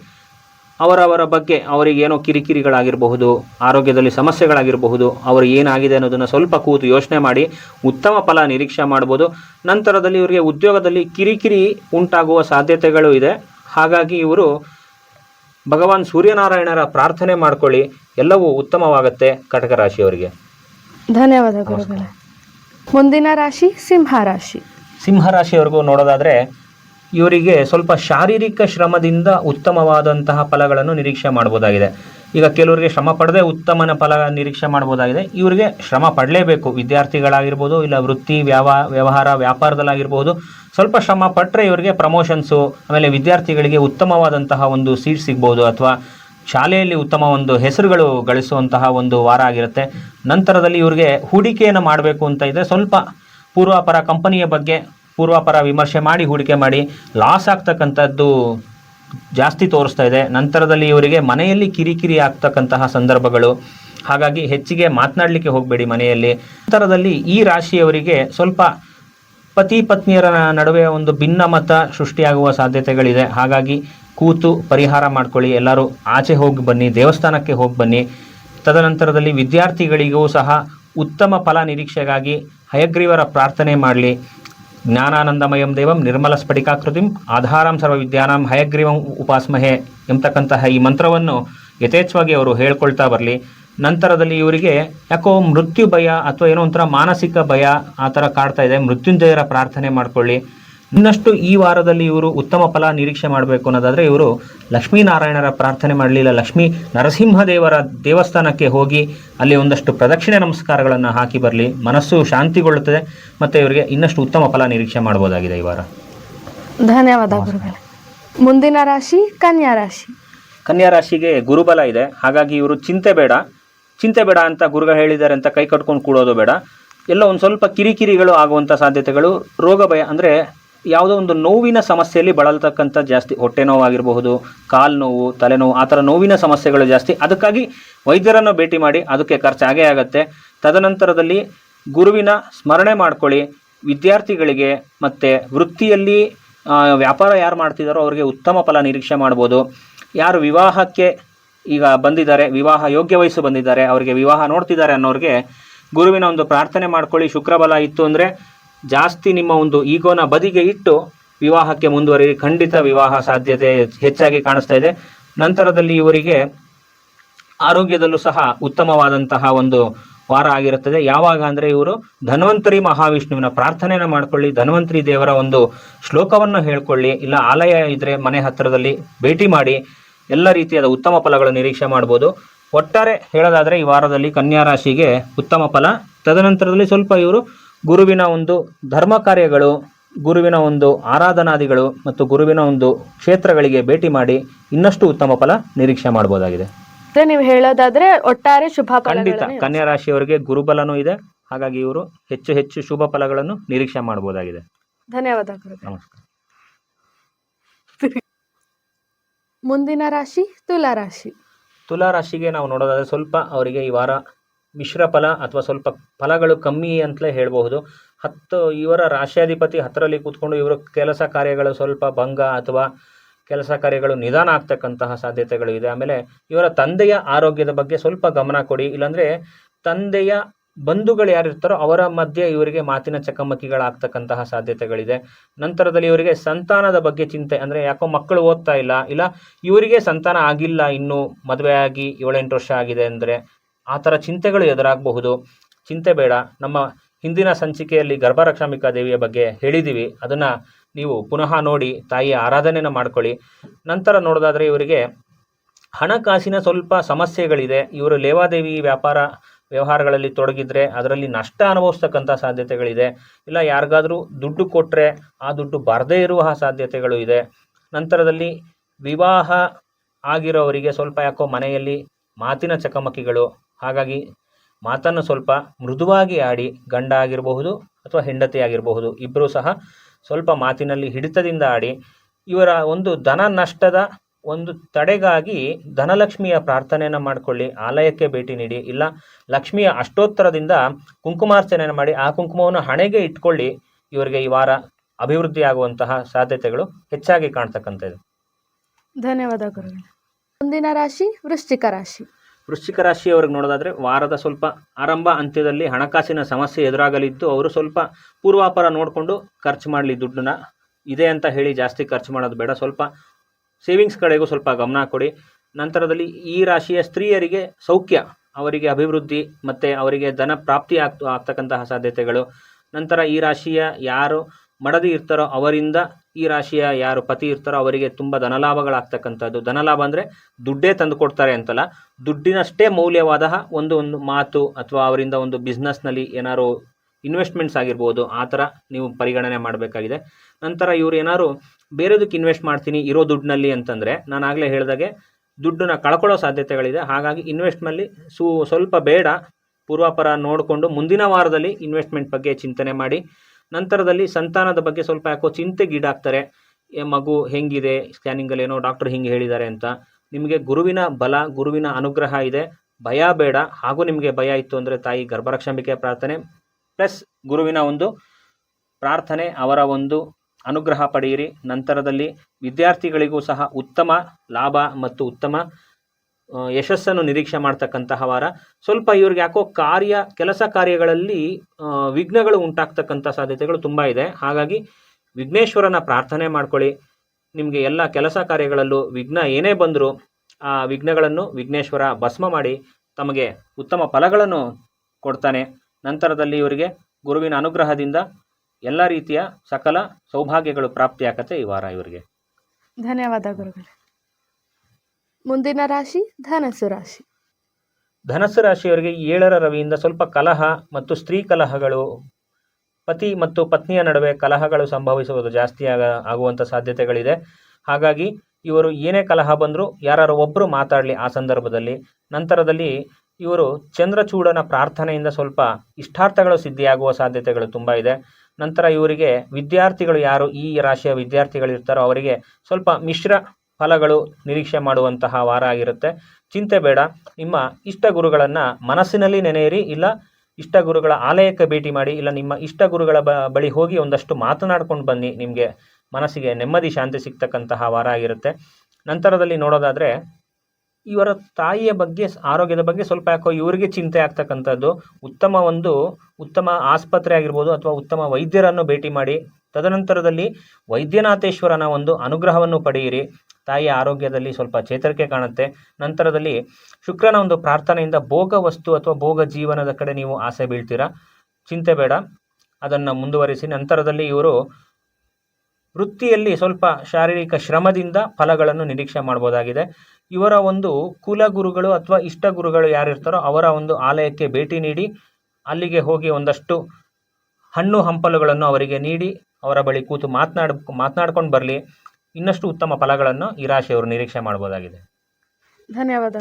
ಅವರವರ ಬಗ್ಗೆ ಅವರಿಗೆ ಏನೋ ಕಿರಿಕಿರಿಗಳಾಗಿರಬಹುದು, ಆರೋಗ್ಯದಲ್ಲಿ ಸಮಸ್ಯೆಗಳಾಗಿರಬಹುದು ಅವರು ಏನಾಗಿದೆ ಅನ್ನೋದನ್ನು ಸ್ವಲ್ಪ ಕೂತು ಯೋಚನೆ ಮಾಡಿ, ಉತ್ತಮ ಫಲ ನಿರೀಕ್ಷೆ ಮಾಡ್ಬೋದು. ನಂತರದಲ್ಲಿ ಇವರಿಗೆ ಉದ್ಯೋಗದಲ್ಲಿ ಕಿರಿಕಿರಿ ಉಂಟಾಗುವ ಸಾಧ್ಯತೆಗಳು ಇದೆ. ಹಾಗಾಗಿ ಇವರು ಭಗವಾನ್ ಸೂರ್ಯನಾರಾಯಣರ ಪ್ರಾರ್ಥನೆ ಮಾಡ್ಕೊಳ್ಳಿ, ಎಲ್ಲವೂ ಉತ್ತಮವಾಗುತ್ತೆ ಕಟಕ ರಾಶಿಯವರಿಗೆ. ಧನ್ಯವಾದ ಮುಂದಿನ ರಾಶಿ ಸಿಂಹ ರಾಶಿ. ಸಿಂಹರಾಶಿಯವರೆಗೂ ನೋಡೋದಾದರೆ ಇವರಿಗೆ ಸ್ವಲ್ಪ ಶಾರೀರಿಕ ಶ್ರಮದಿಂದ ಉತ್ತಮವಾದಂತಹ ಫಲಗಳನ್ನು ನಿರೀಕ್ಷೆ ಮಾಡ್ಬೋದಾಗಿದೆ. ಈಗ ಕೆಲವರಿಗೆ ಶ್ರಮ ಪಡದೆ ಉತ್ತಮನ ಫಲ ನಿರೀಕ್ಷೆ ಮಾಡ್ಬೋದಾಗಿದೆ. ಇವರಿಗೆ ಶ್ರಮ ಪಡಲೇಬೇಕು. ವಿದ್ಯಾರ್ಥಿಗಳಾಗಿರ್ಬೋದು ಇಲ್ಲ ವೃತ್ತಿ, ವ್ಯಾವ, ವ್ಯವಹಾರ ವ್ಯಾಪಾರದಲ್ಲಾಗಿರ್ಬೋದು ಸ್ವಲ್ಪ ಶ್ರಮ ಪಟ್ಟರೆ ಇವರಿಗೆ ಪ್ರಮೋಷನ್ಸು, ಆಮೇಲೆ ವಿದ್ಯಾರ್ಥಿಗಳಿಗೆ ಉತ್ತಮವಾದಂತಹ ಒಂದು ಸೀಟ್ ಸಿಗ್ಬೋದು. ಅಥವಾ ಶಾಲೆಯಲ್ಲಿ ಉತ್ತಮ ಒಂದು ಹೆಸರುಗಳು ಗಳಿಸುವಂತಹ ಒಂದು ವಾರ ಆಗಿರುತ್ತೆ. ನಂತರದಲ್ಲಿ ಇವರಿಗೆ ಹೂಡಿಕೆಯನ್ನು ಮಾಡಬೇಕು ಅಂತ ಇದ್ದರೆ ಸ್ವಲ್ಪ ಪೂರ್ವಾಪರ ಕಂಪನಿಯ ಬಗ್ಗೆ ಪೂರ್ವಾಪರ ವಿಮರ್ಶೆ ಮಾಡಿ, ಹೂಡಿಕೆ ಮಾಡಿ. ಲಾಸ್ ಆಗ್ತಕ್ಕಂಥದ್ದು ಜಾಸ್ತಿ ತೋರಿಸ್ತಾ ಇದೆ. ನಂತರದಲ್ಲಿ ಇವರಿಗೆ ಮನೆಯಲ್ಲಿ ಕಿರಿಕಿರಿ ಆಗ್ತಕ್ಕಂತಹ ಸಂದರ್ಭಗಳು. ಹಾಗಾಗಿ ಹೆಚ್ಚಿಗೆ ಮಾತನಾಡಲಿಕ್ಕೆ ಹೋಗಬೇಡಿ ಮನೆಯಲ್ಲಿ. ನಂತರದಲ್ಲಿ ಈ ರಾಶಿಯವರಿಗೆ ಸ್ವಲ್ಪ ಪತಿ ಪತ್ನಿಯರ ನಡುವೆ ಒಂದು ಭಿನ್ನಮತ ಸೃಷ್ಟಿಯಾಗುವ ಸಾಧ್ಯತೆಗಳಿದೆ. ಹಾಗಾಗಿ ಕೂತು ಪರಿಹಾರ ಮಾಡ್ಕೊಳ್ಳಿ, ಎಲ್ಲರೂ ಆಚೆ ಹೋಗಿ ಬನ್ನಿ, ದೇವಸ್ಥಾನಕ್ಕೆ ಹೋಗಿ ಬನ್ನಿ. ತದನಂತರದಲ್ಲಿ ವಿದ್ಯಾರ್ಥಿಗಳಿಗೂ ಸಹ ಉತ್ತಮ ಫಲ ನಿರೀಕ್ಷೆಗಾಗಿ ಹಯಗ್ರೀವರ ಪ್ರಾರ್ಥನೆ ಮಾಡಲಿ. ಜ್ಞಾನಾನಂದಮಯಂ ದೇವಂ ನಿರ್ಮಲ ಸ್ಫಟಿಕಾಕೃತಿಂ ಆಧಾರಂ ಸರ್ವ ವಿದ್ಯಾನಾಂ ಹಯಗ್ರೀವಂ ಉಪಾಸ್ಮಹೆ ಎಂಬತಕ್ಕಂತಹ ಈ ಮಂತ್ರವನ್ನು ಯಥೇಚ್ಛವಾಗಿ ಅವರು ಹೇಳ್ಕೊಳ್ತಾ ಬರಲಿ. ನಂತರದಲ್ಲಿ ಇವರಿಗೆ ಯಾಕೋ ಮೃತ್ಯು ಭಯ ಅಥವಾ ಏನೋ ಒಂಥರ ಮಾನಸಿಕ ಭಯ ಆ ಥರ ಕಾಡ್ತಾ ಇದೆ. ಮೃತ್ಯುಂಜಯರ ಪ್ರಾರ್ಥನೆ ಮಾಡ್ಕೊಳ್ಳಿ. ಇನ್ನಷ್ಟು ಈ ವಾರದಲ್ಲಿ ಇವರು ಉತ್ತಮ ಫಲ ನಿರೀಕ್ಷೆ ಮಾಡಬೇಕು ಅನ್ನೋದಾದರೆ ಇವರು ಲಕ್ಷ್ಮೀನಾರಾಯಣರ ಪ್ರಾರ್ಥನೆ ಮಾಡಲಿಲ್ಲ. ಲಕ್ಷ್ಮೀ ನರಸಿಂಹದೇವರ ದೇವಸ್ಥಾನಕ್ಕೆ ಹೋಗಿ ಅಲ್ಲಿ ಒಂದಷ್ಟು ಪ್ರದಕ್ಷಿಣೆ ನಮಸ್ಕಾರಗಳನ್ನು ಹಾಕಿ ಬರಲಿ. ಮನಸ್ಸು ಶಾಂತಿಗೊಳ್ಳುತ್ತದೆ ಮತ್ತು ಇವರಿಗೆ ಇನ್ನಷ್ಟು ಉತ್ತಮ ಫಲ ನಿರೀಕ್ಷೆ ಮಾಡ್ಬೋದಾಗಿದೆ ಈ ವಾರ. ಧನ್ಯವಾದ ಗುರುಗಳೇ. ಮುಂದಿನ ರಾಶಿ ಕನ್ಯಾ ರಾಶಿ. ಕನ್ಯಾ ರಾಶಿಗೆ ಗುರುಬಲ ಇದೆ. ಹಾಗಾಗಿ ಇವರು ಚಿಂತೆ ಬೇಡ. ಚಿಂತೆ ಬೇಡ ಅಂತ ಗುರುಗಳು ಹೇಳಿದ್ದಾರೆ ಅಂತ ಕೈ ಕಟ್ಕೊಂಡು ಕೂಡೋದು ಬೇಡ. ಎಲ್ಲ ಒಂದು ಸ್ವಲ್ಪ ಕಿರಿಕಿರಿಗಳು ಆಗುವಂಥ ಸಾಧ್ಯತೆಗಳು. ರೋಗ ಭಯ ಅಂದರೆ ಯಾವುದೋ ಒಂದು ನೋವಿನ ಸಮಸ್ಯೆಯಲ್ಲಿ ಬಳಲ್ತಕ್ಕಂಥ ಜಾಸ್ತಿ ಹೊಟ್ಟೆ ನೋವಾಗಿರಬಹುದು, ಕಾಲು ನೋವು ತಲೆನೋವು ಆ ಥರ ನೋವಿನ ಸಮಸ್ಯೆಗಳು ಜಾಸ್ತಿ. ಅದಕ್ಕಾಗಿ ವೈದ್ಯರನ್ನು ಭೇಟಿ ಮಾಡಿ ಅದಕ್ಕೆ ಖರ್ಚಾಗೇ ಆಗುತ್ತೆ. ತದನಂತರದಲ್ಲಿ ಗುರುವಿನ ಸ್ಮರಣೆ ಮಾಡ್ಕೊಳ್ಳಿ. ವಿದ್ಯಾರ್ಥಿಗಳಿಗೆ ಮತ್ತು ವೃತ್ತಿಯಲ್ಲಿ ವ್ಯಾಪಾರ ಯಾರು ಮಾಡ್ತಿದ್ದಾರೋ ಅವರಿಗೆ ಉತ್ತಮ ಫಲ ನಿರೀಕ್ಷೆ ಮಾಡ್ಬೋದು. ಯಾರು ವಿವಾಹಕ್ಕೆ ಈಗ ಬಂದಿದ್ದಾರೆ, ವಿವಾಹ ಯೋಗ್ಯ ವಯಸ್ಸು ಬಂದಿದ್ದಾರೆ, ಅವರಿಗೆ ವಿವಾಹ ನೋಡ್ತಿದ್ದಾರೆ ಅನ್ನೋರಿಗೆ ಗುರುವಿನ ಒಂದು ಪ್ರಾರ್ಥನೆ ಮಾಡ್ಕೊಳ್ಳಿ. ಶುಕ್ರಬಲ ಇತ್ತು ಅಂದರೆ ಜಾಸ್ತಿ ನಿಮ್ಮ ಒಂದು ಈಗೋನ ಬದಿಗೆ ಇಟ್ಟು ವಿವಾಹಕ್ಕೆ ಮುಂದುವರಿ ಖಂಡಿತ ವಿವಾಹ ಸಾಧ್ಯತೆ ಹೆಚ್ಚಾಗಿ ಕಾಣಿಸ್ತಾ ಇದೆ. ನಂತರದಲ್ಲಿ ಇವರಿಗೆ ಆರೋಗ್ಯದಲ್ಲೂ ಸಹ ಉತ್ತಮವಾದಂತಹ ಒಂದು ವಾರ ಆಗಿರುತ್ತದೆ. ಯಾವಾಗ ಅಂದರೆ ಇವರು ಧನ್ವಂತರಿ ಮಹಾವಿಷ್ಣುವಿನ ಪ್ರಾರ್ಥನೆಯನ್ನು ಮಾಡ್ಕೊಳ್ಳಿ, ಧನ್ವಂತರಿ ದೇವರ ಒಂದು ಶ್ಲೋಕವನ್ನು ಹೇಳ್ಕೊಳ್ಳಿ, ಇಲ್ಲ ಆಲಯ ಇದ್ರೆ ಮನೆ ಹತ್ತಿರದಲ್ಲಿ ಭೇಟಿ ಮಾಡಿ, ಎಲ್ಲ ರೀತಿಯಾದ ಉತ್ತಮ ಫಲಗಳ ನಿರೀಕ್ಷೆ ಮಾಡ್ಬೋದು. ಒಟ್ಟಾರೆ ಹೇಳೋದಾದರೆ ಈ ವಾರದಲ್ಲಿ ಕನ್ಯಾ ರಾಶಿಗೆ ಉತ್ತಮ ಫಲ. ತದನಂತರದಲ್ಲಿ ಸ್ವಲ್ಪ ಇವರು ಗುರುವಿನ ಒಂದು ಧರ್ಮ ಕಾರ್ಯಗಳು ಗುರುವಿನ ಒಂದು ಆರಾಧನಾದಿಗಳು ಮತ್ತು ಗುರುವಿನ ಒಂದು ಕ್ಷೇತ್ರಗಳಿಗೆ ಭೇಟಿ ಮಾಡಿ ಇನ್ನಷ್ಟು ಉತ್ತಮ ಫಲ ನಿರೀಕ್ಷೆ ಮಾಡಬಹುದಾಗಿದೆ ನೀವು ಹೇಳೋದಾದ್ರೆ ಒಟ್ಟಾರೆ ಶುಭ ಖಂಡಿತ. ಕನ್ಯಾ ರಾಶಿಯವರಿಗೆ ಗುರುಬಲನೂ ಇದೆ. ಹಾಗಾಗಿ ಇವರು ಹೆಚ್ಚು ಹೆಚ್ಚು ಶುಭ ಫಲಗಳನ್ನು ನಿರೀಕ್ಷೆ ಮಾಡಬಹುದಾಗಿದೆ ಧನ್ಯವಾದ ನಮಸ್ಕಾರ. ಮುಂದಿನ ರಾಶಿ ತುಲಾ ರಾಶಿ. ತುಲಾ ರಾಶಿಗೆ ನಾವು ನೋಡೋದಾದ್ರೆ ಸ್ವಲ್ಪ ಅವರಿಗೆ ಈ ವಾರ ಮಿಶ್ರ ಫಲ ಅಥವಾ ಸ್ವಲ್ಪ ಫಲಗಳು ಕಮ್ಮಿ ಅಂತಲೇ ಹೇಳಬಹುದು. ಹತ್ತು ಇವರ ರಾಷ್ಟ್ರಾಧಿಪತಿ ಹತ್ತರಲ್ಲಿ ಕೂತ್ಕೊಂಡು ಇವರ ಕೆಲಸ ಕಾರ್ಯಗಳು ಸ್ವಲ್ಪ ಭಂಗ ಅಥವಾ ಕೆಲಸ ಕಾರ್ಯಗಳು ನಿಧಾನ ಆಗ್ತಕ್ಕಂತಹ ಸಾಧ್ಯತೆಗಳು ಇದೆ. ಆಮೇಲೆ ಇವರ ತಂದೆಯ ಆರೋಗ್ಯದ ಬಗ್ಗೆ ಸ್ವಲ್ಪ ಗಮನ ಕೊಡಿ. ಇಲ್ಲಾಂದರೆ ತಂದೆಯ ಬಂಧುಗಳು ಯಾರಿರ್ತಾರೋ ಅವರ ಮಧ್ಯೆ ಇವರಿಗೆ ಮಾತಿನ ಚಕಮಕಿಗಳಾಗ್ತಕ್ಕಂತಹ ಸಾಧ್ಯತೆಗಳಿದೆ. ನಂತರದಲ್ಲಿ ಇವರಿಗೆ ಸಂತಾನದ ಬಗ್ಗೆ ಚಿಂತೆ, ಅಂದರೆ ಯಾಕೋ ಮಕ್ಕಳು ಓದ್ತಾ ಇಲ್ಲ ಇಲ್ಲ ಇವರಿಗೆ ಸಂತಾನ ಆಗಿಲ್ಲ, ಇನ್ನೂ ಮದುವೆಯಾಗಿ ಏಳೆಂಟು ವರ್ಷ ಆಗಿದೆ ಅಂದರೆ ಆ ಥರ ಚಿಂತೆಗಳು ಎದುರಾಗಬಹುದು. ಚಿಂತೆ ಬೇಡ. ನಮ್ಮ ಹಿಂದಿನ ಸಂಚಿಕೆಯಲ್ಲಿ ಗರ್ಭರಕ್ಷಾಂಬಿಕಾ ದೇವಿಯ ಬಗ್ಗೆ ಹೇಳಿದ್ದೀವಿ ಅದನ್ನು ನೀವು ಪುನಃ ನೋಡಿ, ತಾಯಿಯ ಆರಾಧನೆನ ಮಾಡ್ಕೊಳ್ಳಿ. ನಂತರ ನೋಡೋದಾದರೆ ಇವರಿಗೆ ಹಣಕಾಸಿನ ಸ್ವಲ್ಪ ಸಮಸ್ಯೆಗಳಿದೆ. ಇವರು ಲೇವಾದೇವಿ ವ್ಯಾಪಾರ ವ್ಯವಹಾರಗಳಲ್ಲಿ ತೊಡಗಿದ್ರೆ ಅದರಲ್ಲಿ ನಷ್ಟ ಅನುಭವಿಸ್ತಕ್ಕಂಥ ಸಾಧ್ಯತೆಗಳಿದೆ. ಇಲ್ಲ, ಯಾರಿಗಾದರೂ ದುಡ್ಡು ಕೊಟ್ಟರೆ ಆ ದುಡ್ಡು ಬರದೇ ಇರುವ ಸಾಧ್ಯತೆಗಳು ಇದೆ. ನಂತರದಲ್ಲಿ ವಿವಾಹ ಆಗಿರೋವರಿಗೆ ಸ್ವಲ್ಪ ಯಾಕೋ ಮನೆಯಲ್ಲಿ ಮಾತಿನ ಚಕಮಕಿಗಳು ಹಾಗಾಗಿ ಮಾತನ್ನು ಸ್ವಲ್ಪ ಮೃದುವಾಗಿ ಆಡಿ ಗಂಡ ಆಗಿರಬಹುದು ಅಥವಾ ಹೆಂಡತಿ ಆಗಿರಬಹುದು ಇಬ್ಬರೂ ಸಹ ಸ್ವಲ್ಪ ಮಾತಿನಲ್ಲಿ ಹಿಡಿತದಿಂದ ಆಡಿ ಇವರ ಒಂದು ಧನ ನಷ್ಟದ ಒಂದು ತಡೆಗಾಗಿ ಧನಲಕ್ಷ್ಮಿಯ ಪ್ರಾರ್ಥನೆಯನ್ನು ಮಾಡಿಕೊಳ್ಳಿ. ಆಲಯಕ್ಕೆ ಭೇಟಿ ನೀಡಿ. ಇಲ್ಲ, ಲಕ್ಷ್ಮಿಯ ಅಷ್ಟೋತ್ತರದಿಂದ ಕುಂಕುಮಾರ್ಚನೆಯನ್ನು ಮಾಡಿ ಆ ಕುಂಕುಮವನ್ನು ಹಣೆಗೆ ಇಟ್ಕೊಳ್ಳಿ. ಇವರಿಗೆ ಈ ವಾರ ಅಭಿವೃದ್ಧಿ ಆಗುವಂತಹ ಸಾಧ್ಯತೆಗಳು ಹೆಚ್ಚಾಗಿ ಕಾಣ್ತಕ್ಕಂಥದ್ದು. ಧನ್ಯವಾದ ಮುಂದಿನ ರಾಶಿ ವೃಶ್ಚಿಕ ರಾಶಿ. ವೃಶ್ಚಿಕ ರಾಶಿಯವ್ರಿಗೆ ನೋಡೋದಾದರೆ ವಾರದ ಸ್ವಲ್ಪ ಆರಂಭ ಅಂತ್ಯದಲ್ಲಿ ಹಣಕಾಸಿನ ಸಮಸ್ಯೆ ಎದುರಾಗಲಿದ್ದು ಅವರು ಸ್ವಲ್ಪ ಪೂರ್ವಾಪರ ನೋಡಿಕೊಂಡು ಖರ್ಚು ಮಾಡಲಿ ದುಡ್ಡನ್ನ. ಇದೆ ಅಂತ ಹೇಳಿ ಜಾಸ್ತಿ ಖರ್ಚು ಮಾಡೋದು ಬೇಡ. ಸ್ವಲ್ಪ ಸೇವಿಂಗ್ಸ್ ಕಡೆಗೂ ಸ್ವಲ್ಪ ಗಮನ ಕೊಡಿ. ನಂತರದಲ್ಲಿ ಈ ರಾಶಿಯ ಸ್ತ್ರೀಯರಿಗೆ ಸೌಖ್ಯ, ಅವರಿಗೆ ಅಭಿವೃದ್ಧಿ ಮತ್ತು ಅವರಿಗೆ ಧನ ಪ್ರಾಪ್ತಿ ಆಗ್ತು, ಆಗ್ತಕ್ಕಂತಹ ಸಾಧ್ಯತೆಗಳು. ನಂತರ ಈ ರಾಶಿಯ ಯಾರು ಮಡದಿ ಇರ್ತಾರೋ ಅವರಿಂದ ಈ ರಾಶಿಯ ಯಾರು ಪತಿ ಇರ್ತಾರೋ ಅವರಿಗೆ ತುಂಬ ಧನಲಾಭಗಳಾಗ್ತಕ್ಕಂಥದ್ದು. ಧನಲಾಭ ಅಂದರೆ ದುಡ್ಡೇ ತಂದು ಕೊಡ್ತಾರೆ ಅಂತಲ್ಲ, ದುಡ್ಡಿನಷ್ಟೇ ಮೌಲ್ಯವಾದ ಒಂದು ಒಂದು ಮಾತು ಅಥವಾ ಅವರಿಂದ ಒಂದು ಬಿಸ್ನೆಸ್ನಲ್ಲಿ ಏನಾದ್ರು ಇನ್ವೆಸ್ಟ್ಮೆಂಟ್ಸ್ ಆಗಿರ್ಬೋದು, ಆ ಥರ ನೀವು ಪರಿಗಣನೆ ಮಾಡಬೇಕಾಗಿದೆ. ನಂತರ ಇವ್ರು ಏನಾದ್ರು ಬೇರೆದಕ್ಕೆ ಇನ್ವೆಸ್ಟ್ ಮಾಡ್ತೀನಿ ಇರೋ ದುಡ್ಡಿನಲ್ಲಿ ಅಂತಂದರೆ, ನಾನು ಆಗಲೇ ಹೇಳಿದಾಗೆ ದುಡ್ಡನ್ನ ಕಳ್ಕೊಳ್ಳೋ ಸಾಧ್ಯತೆಗಳಿದೆ. ಹಾಗಾಗಿ ಇನ್ವೆಸ್ಟ್ನಲ್ಲಿ ಸು ಸ್ವಲ್ಪ ಬೇಡ, ಪೂರ್ವಾಪರ ನೋಡಿಕೊಂಡು ಮುಂದಿನ ವಾರದಲ್ಲಿ ಇನ್ವೆಸ್ಟ್ಮೆಂಟ್ ಬಗ್ಗೆ ಚಿಂತನೆ ಮಾಡಿ. ನಂತರದಲ್ಲಿ ಸಂತಾನದ ಬಗ್ಗೆ ಸ್ವಲ್ಪ ಯಾಕೋ ಚಿಂತೆಗೀಡಾಗ್ತಾರೆ ಮಗು, ಹೆಂಗಿದೆ? ಸ್ಕ್ಯಾನಿಂಗಲ್ಲಿ ಏನೋ ಡಾಕ್ಟರ್ ಹಿಂಗೆ ಹೇಳಿದ್ದಾರೆ ಅಂತ. ನಿಮಗೆ ಗುರುವಿನ ಬಲ, ಗುರುವಿನ ಅನುಗ್ರಹ ಇದೆ. ಭಯ ಬೇಡ. ಹಾಗೂ ನಿಮಗೆ ಭಯ ಇತ್ತು ಅಂದರೆ ತಾಯಿ ಗರ್ಭರಕ್ಷಾಂಬಿಕೆ ಪ್ರಾರ್ಥನೆ ಪ್ಲಸ್ ಗುರುವಿನ ಒಂದು ಪ್ರಾರ್ಥನೆ, ಅವರ ಒಂದು ಅನುಗ್ರಹ ಪಡೆಯಿರಿ. ನಂತರದಲ್ಲಿ ವಿದ್ಯಾರ್ಥಿಗಳಿಗೂ ಸಹ ಉತ್ತಮ ಲಾಭ ಮತ್ತು ಉತ್ತಮ ಯಶಸ್ಸನ್ನು ನಿರೀಕ್ಷೆ ಮಾಡ್ತಕ್ಕಂತಹ ವಾರ. ಸ್ವಲ್ಪ ಇವ್ರಿಗೆ ಯಾಕೋ ಕಾರ್ಯ, ಕೆಲಸ ಕಾರ್ಯಗಳಲ್ಲಿ ವಿಘ್ನಗಳು ಉಂಟಾಗ್ತಕ್ಕಂಥ ಸಾಧ್ಯತೆಗಳು ತುಂಬ ಇದೆ. ಹಾಗಾಗಿ ವಿಘ್ನೇಶ್ವರನ ಪ್ರಾರ್ಥನೆ ಮಾಡ್ಕೊಳ್ಳಿ. ನಿಮಗೆ ಎಲ್ಲ ಕೆಲಸ ಕಾರ್ಯಗಳಲ್ಲೂ ವಿಘ್ನ ಏನೇ ಬಂದರೂ ಆ ವಿಘ್ನಗಳನ್ನು ವಿಘ್ನೇಶ್ವರ ಭಸ್ಮ ಮಾಡಿ ತಮಗೆ ಉತ್ತಮ ಫಲಗಳನ್ನು ಕೊಡ್ತಾನೆ. ನಂತರದಲ್ಲಿ ಇವರಿಗೆ ಗುರುವಿನ ಅನುಗ್ರಹದಿಂದ ಎಲ್ಲ ರೀತಿಯ ಸಕಲ ಸೌಭಾಗ್ಯಗಳು ಪ್ರಾಪ್ತಿಯಾಗತ್ತೆ ಈ ವಾರ ಇವರಿಗೆ. ಧನ್ಯವಾದ ಗುರುಗಳೇ. ಮುಂದಿನ ರಾಶಿ ಧನಸ್ಸು ರಾಶಿ. ಧನಸ್ಸು ರಾಶಿಯವರಿಗೆ ಏಳರ ರವಿಯಿಂದ ಸ್ವಲ್ಪ ಕಲಹ ಮತ್ತು ಸ್ತ್ರೀ ಕಲಹಗಳು. ಪತಿ ಮತ್ತು ಪತ್ನಿಯ ನಡುವೆ ಕಲಹಗಳು ಸಂಭವಿಸುವುದು ಜಾಸ್ತಿ ಆಗ ಆಗುವಂಥ ಸಾಧ್ಯತೆಗಳಿದೆ. ಹಾಗಾಗಿ ಇವರು ಏನೇ ಕಲಹ ಬಂದರೂ ಯಾರು ಒಬ್ಬರು ಮಾತಾಡಲಿ ಆ ಸಂದರ್ಭದಲ್ಲಿ. ನಂತರದಲ್ಲಿ ಇವರು ಚಂದ್ರಚೂಡನ ಪ್ರಾರ್ಥನೆಯಿಂದ ಸ್ವಲ್ಪ ಇಷ್ಟಾರ್ಥಗಳು ಸಿದ್ಧಿಯಾಗುವ ಸಾಧ್ಯತೆಗಳು ತುಂಬ ಇದೆ. ನಂತರ ಇವರಿಗೆ ವಿದ್ಯಾರ್ಥಿಗಳು ಯಾರು, ಈ ರಾಶಿಯ ವಿದ್ಯಾರ್ಥಿಗಳಿರ್ತಾರೋ ಅವರಿಗೆ ಸ್ವಲ್ಪ ಮಿಶ್ರ ಫಲಗಳು ನಿರೀಕ್ಷೆ ಮಾಡುವಂತಹ ವಾರ ಆಗಿರುತ್ತೆ. ಚಿಂತೆ ಬೇಡ. ನಿಮ್ಮ ಇಷ್ಟ ಗುರುಗಳನ್ನು ಮನಸ್ಸಿನಲ್ಲಿ ನೆನೆಯಿರಿ. ಇಲ್ಲ ಇಷ್ಟ ಗುರುಗಳ ಆಲಯಕ್ಕೆ ಭೇಟಿ ಮಾಡಿ, ಇಲ್ಲ ನಿಮ್ಮ ಇಷ್ಟ ಗುರುಗಳ ಬಳಿ ಹೋಗಿ ಒಂದಷ್ಟು ಮಾತನಾಡ್ಕೊಂಡು ಬನ್ನಿ. ನಿಮಗೆ ಮನಸ್ಸಿಗೆ ನೆಮ್ಮದಿ, ಶಾಂತಿ ಸಿಗ್ತಕ್ಕಂತಹ ವಾರ ಆಗಿರುತ್ತೆ. ನಂತರದಲ್ಲಿ ನೋಡೋದಾದರೆ, ಇವರ ತಾಯಿಯ ಬಗ್ಗೆ, ಆರೋಗ್ಯದ ಬಗ್ಗೆ ಸ್ವಲ್ಪ ಯಾಕೋ ಇವರಿಗೆ ಚಿಂತೆ ಆಗ್ತಕ್ಕಂಥದ್ದು. ಉತ್ತಮ ಒಂದು, ಉತ್ತಮ ಆಸ್ಪತ್ರೆ ಆಗಿರ್ಬೋದು ಅಥವಾ ಉತ್ತಮ ವೈದ್ಯರನ್ನು ಭೇಟಿ ಮಾಡಿ ತದನಂತರದಲ್ಲಿ ವೈದ್ಯನಾಥೇಶ್ವರನ ಒಂದು ಅನುಗ್ರಹವನ್ನು ಪಡೆಯಿರಿ. ತಾಯಿಯ ಆರೋಗ್ಯದಲ್ಲಿ ಸ್ವಲ್ಪ ಚೇತರಿಕೆ ಕಾಣುತ್ತೆ. ನಂತರದಲ್ಲಿ ಶುಕ್ರನ ಒಂದು ಪ್ರಾರ್ಥನೆಯಿಂದ ಭೋಗ ವಸ್ತು ಅಥವಾ ಭೋಗ ಜೀವನದ ಕಡೆ ನೀವು ಆಸೆ ಬೀಳ್ತೀರಾ? ಚಿಂತೆ ಬೇಡ. ಅದನ್ನು ಮುಂದುವರಿಸಿ. ನಂತರದಲ್ಲಿ ಇವರು ವೃತ್ತಿಯಲ್ಲಿ ಸ್ವಲ್ಪ ಶಾರೀರಿಕ ಶ್ರಮದಿಂದ ಫಲಗಳನ್ನು ನಿರೀಕ್ಷೆ ಮಾಡ್ಬೋದಾಗಿದೆ. ಇವರ ಒಂದು ಕುಲಗುರುಗಳು ಅಥವಾ ಇಷ್ಟ ಗುರುಗಳು ಯಾರಿರ್ತಾರೋ ಅವರ ಒಂದು ಆಲಯಕ್ಕೆ ಭೇಟಿ ನೀಡಿ, ಅಲ್ಲಿಗೆ ಹೋಗಿ ಒಂದಷ್ಟು ಹಣ್ಣು ಹಂಪಲುಗಳನ್ನು ಅವರಿಗೆ ನೀಡಿ ಅವರ ಬಳಿ ಕೂತು ಮಾತನಾಡ್ ಮಾತನಾಡ್ಕೊಂಡು ಬರಲಿ. ಇನ್ನಷ್ಟು ಉತ್ತಮ ಫಲಗಳನ್ನು ಈ ರಾಶಿಯವರು ನಿರೀಕ್ಷೆ ಮಾಡ್ಬೋದಾಗಿದೆ. ಧನ್ಯವಾದ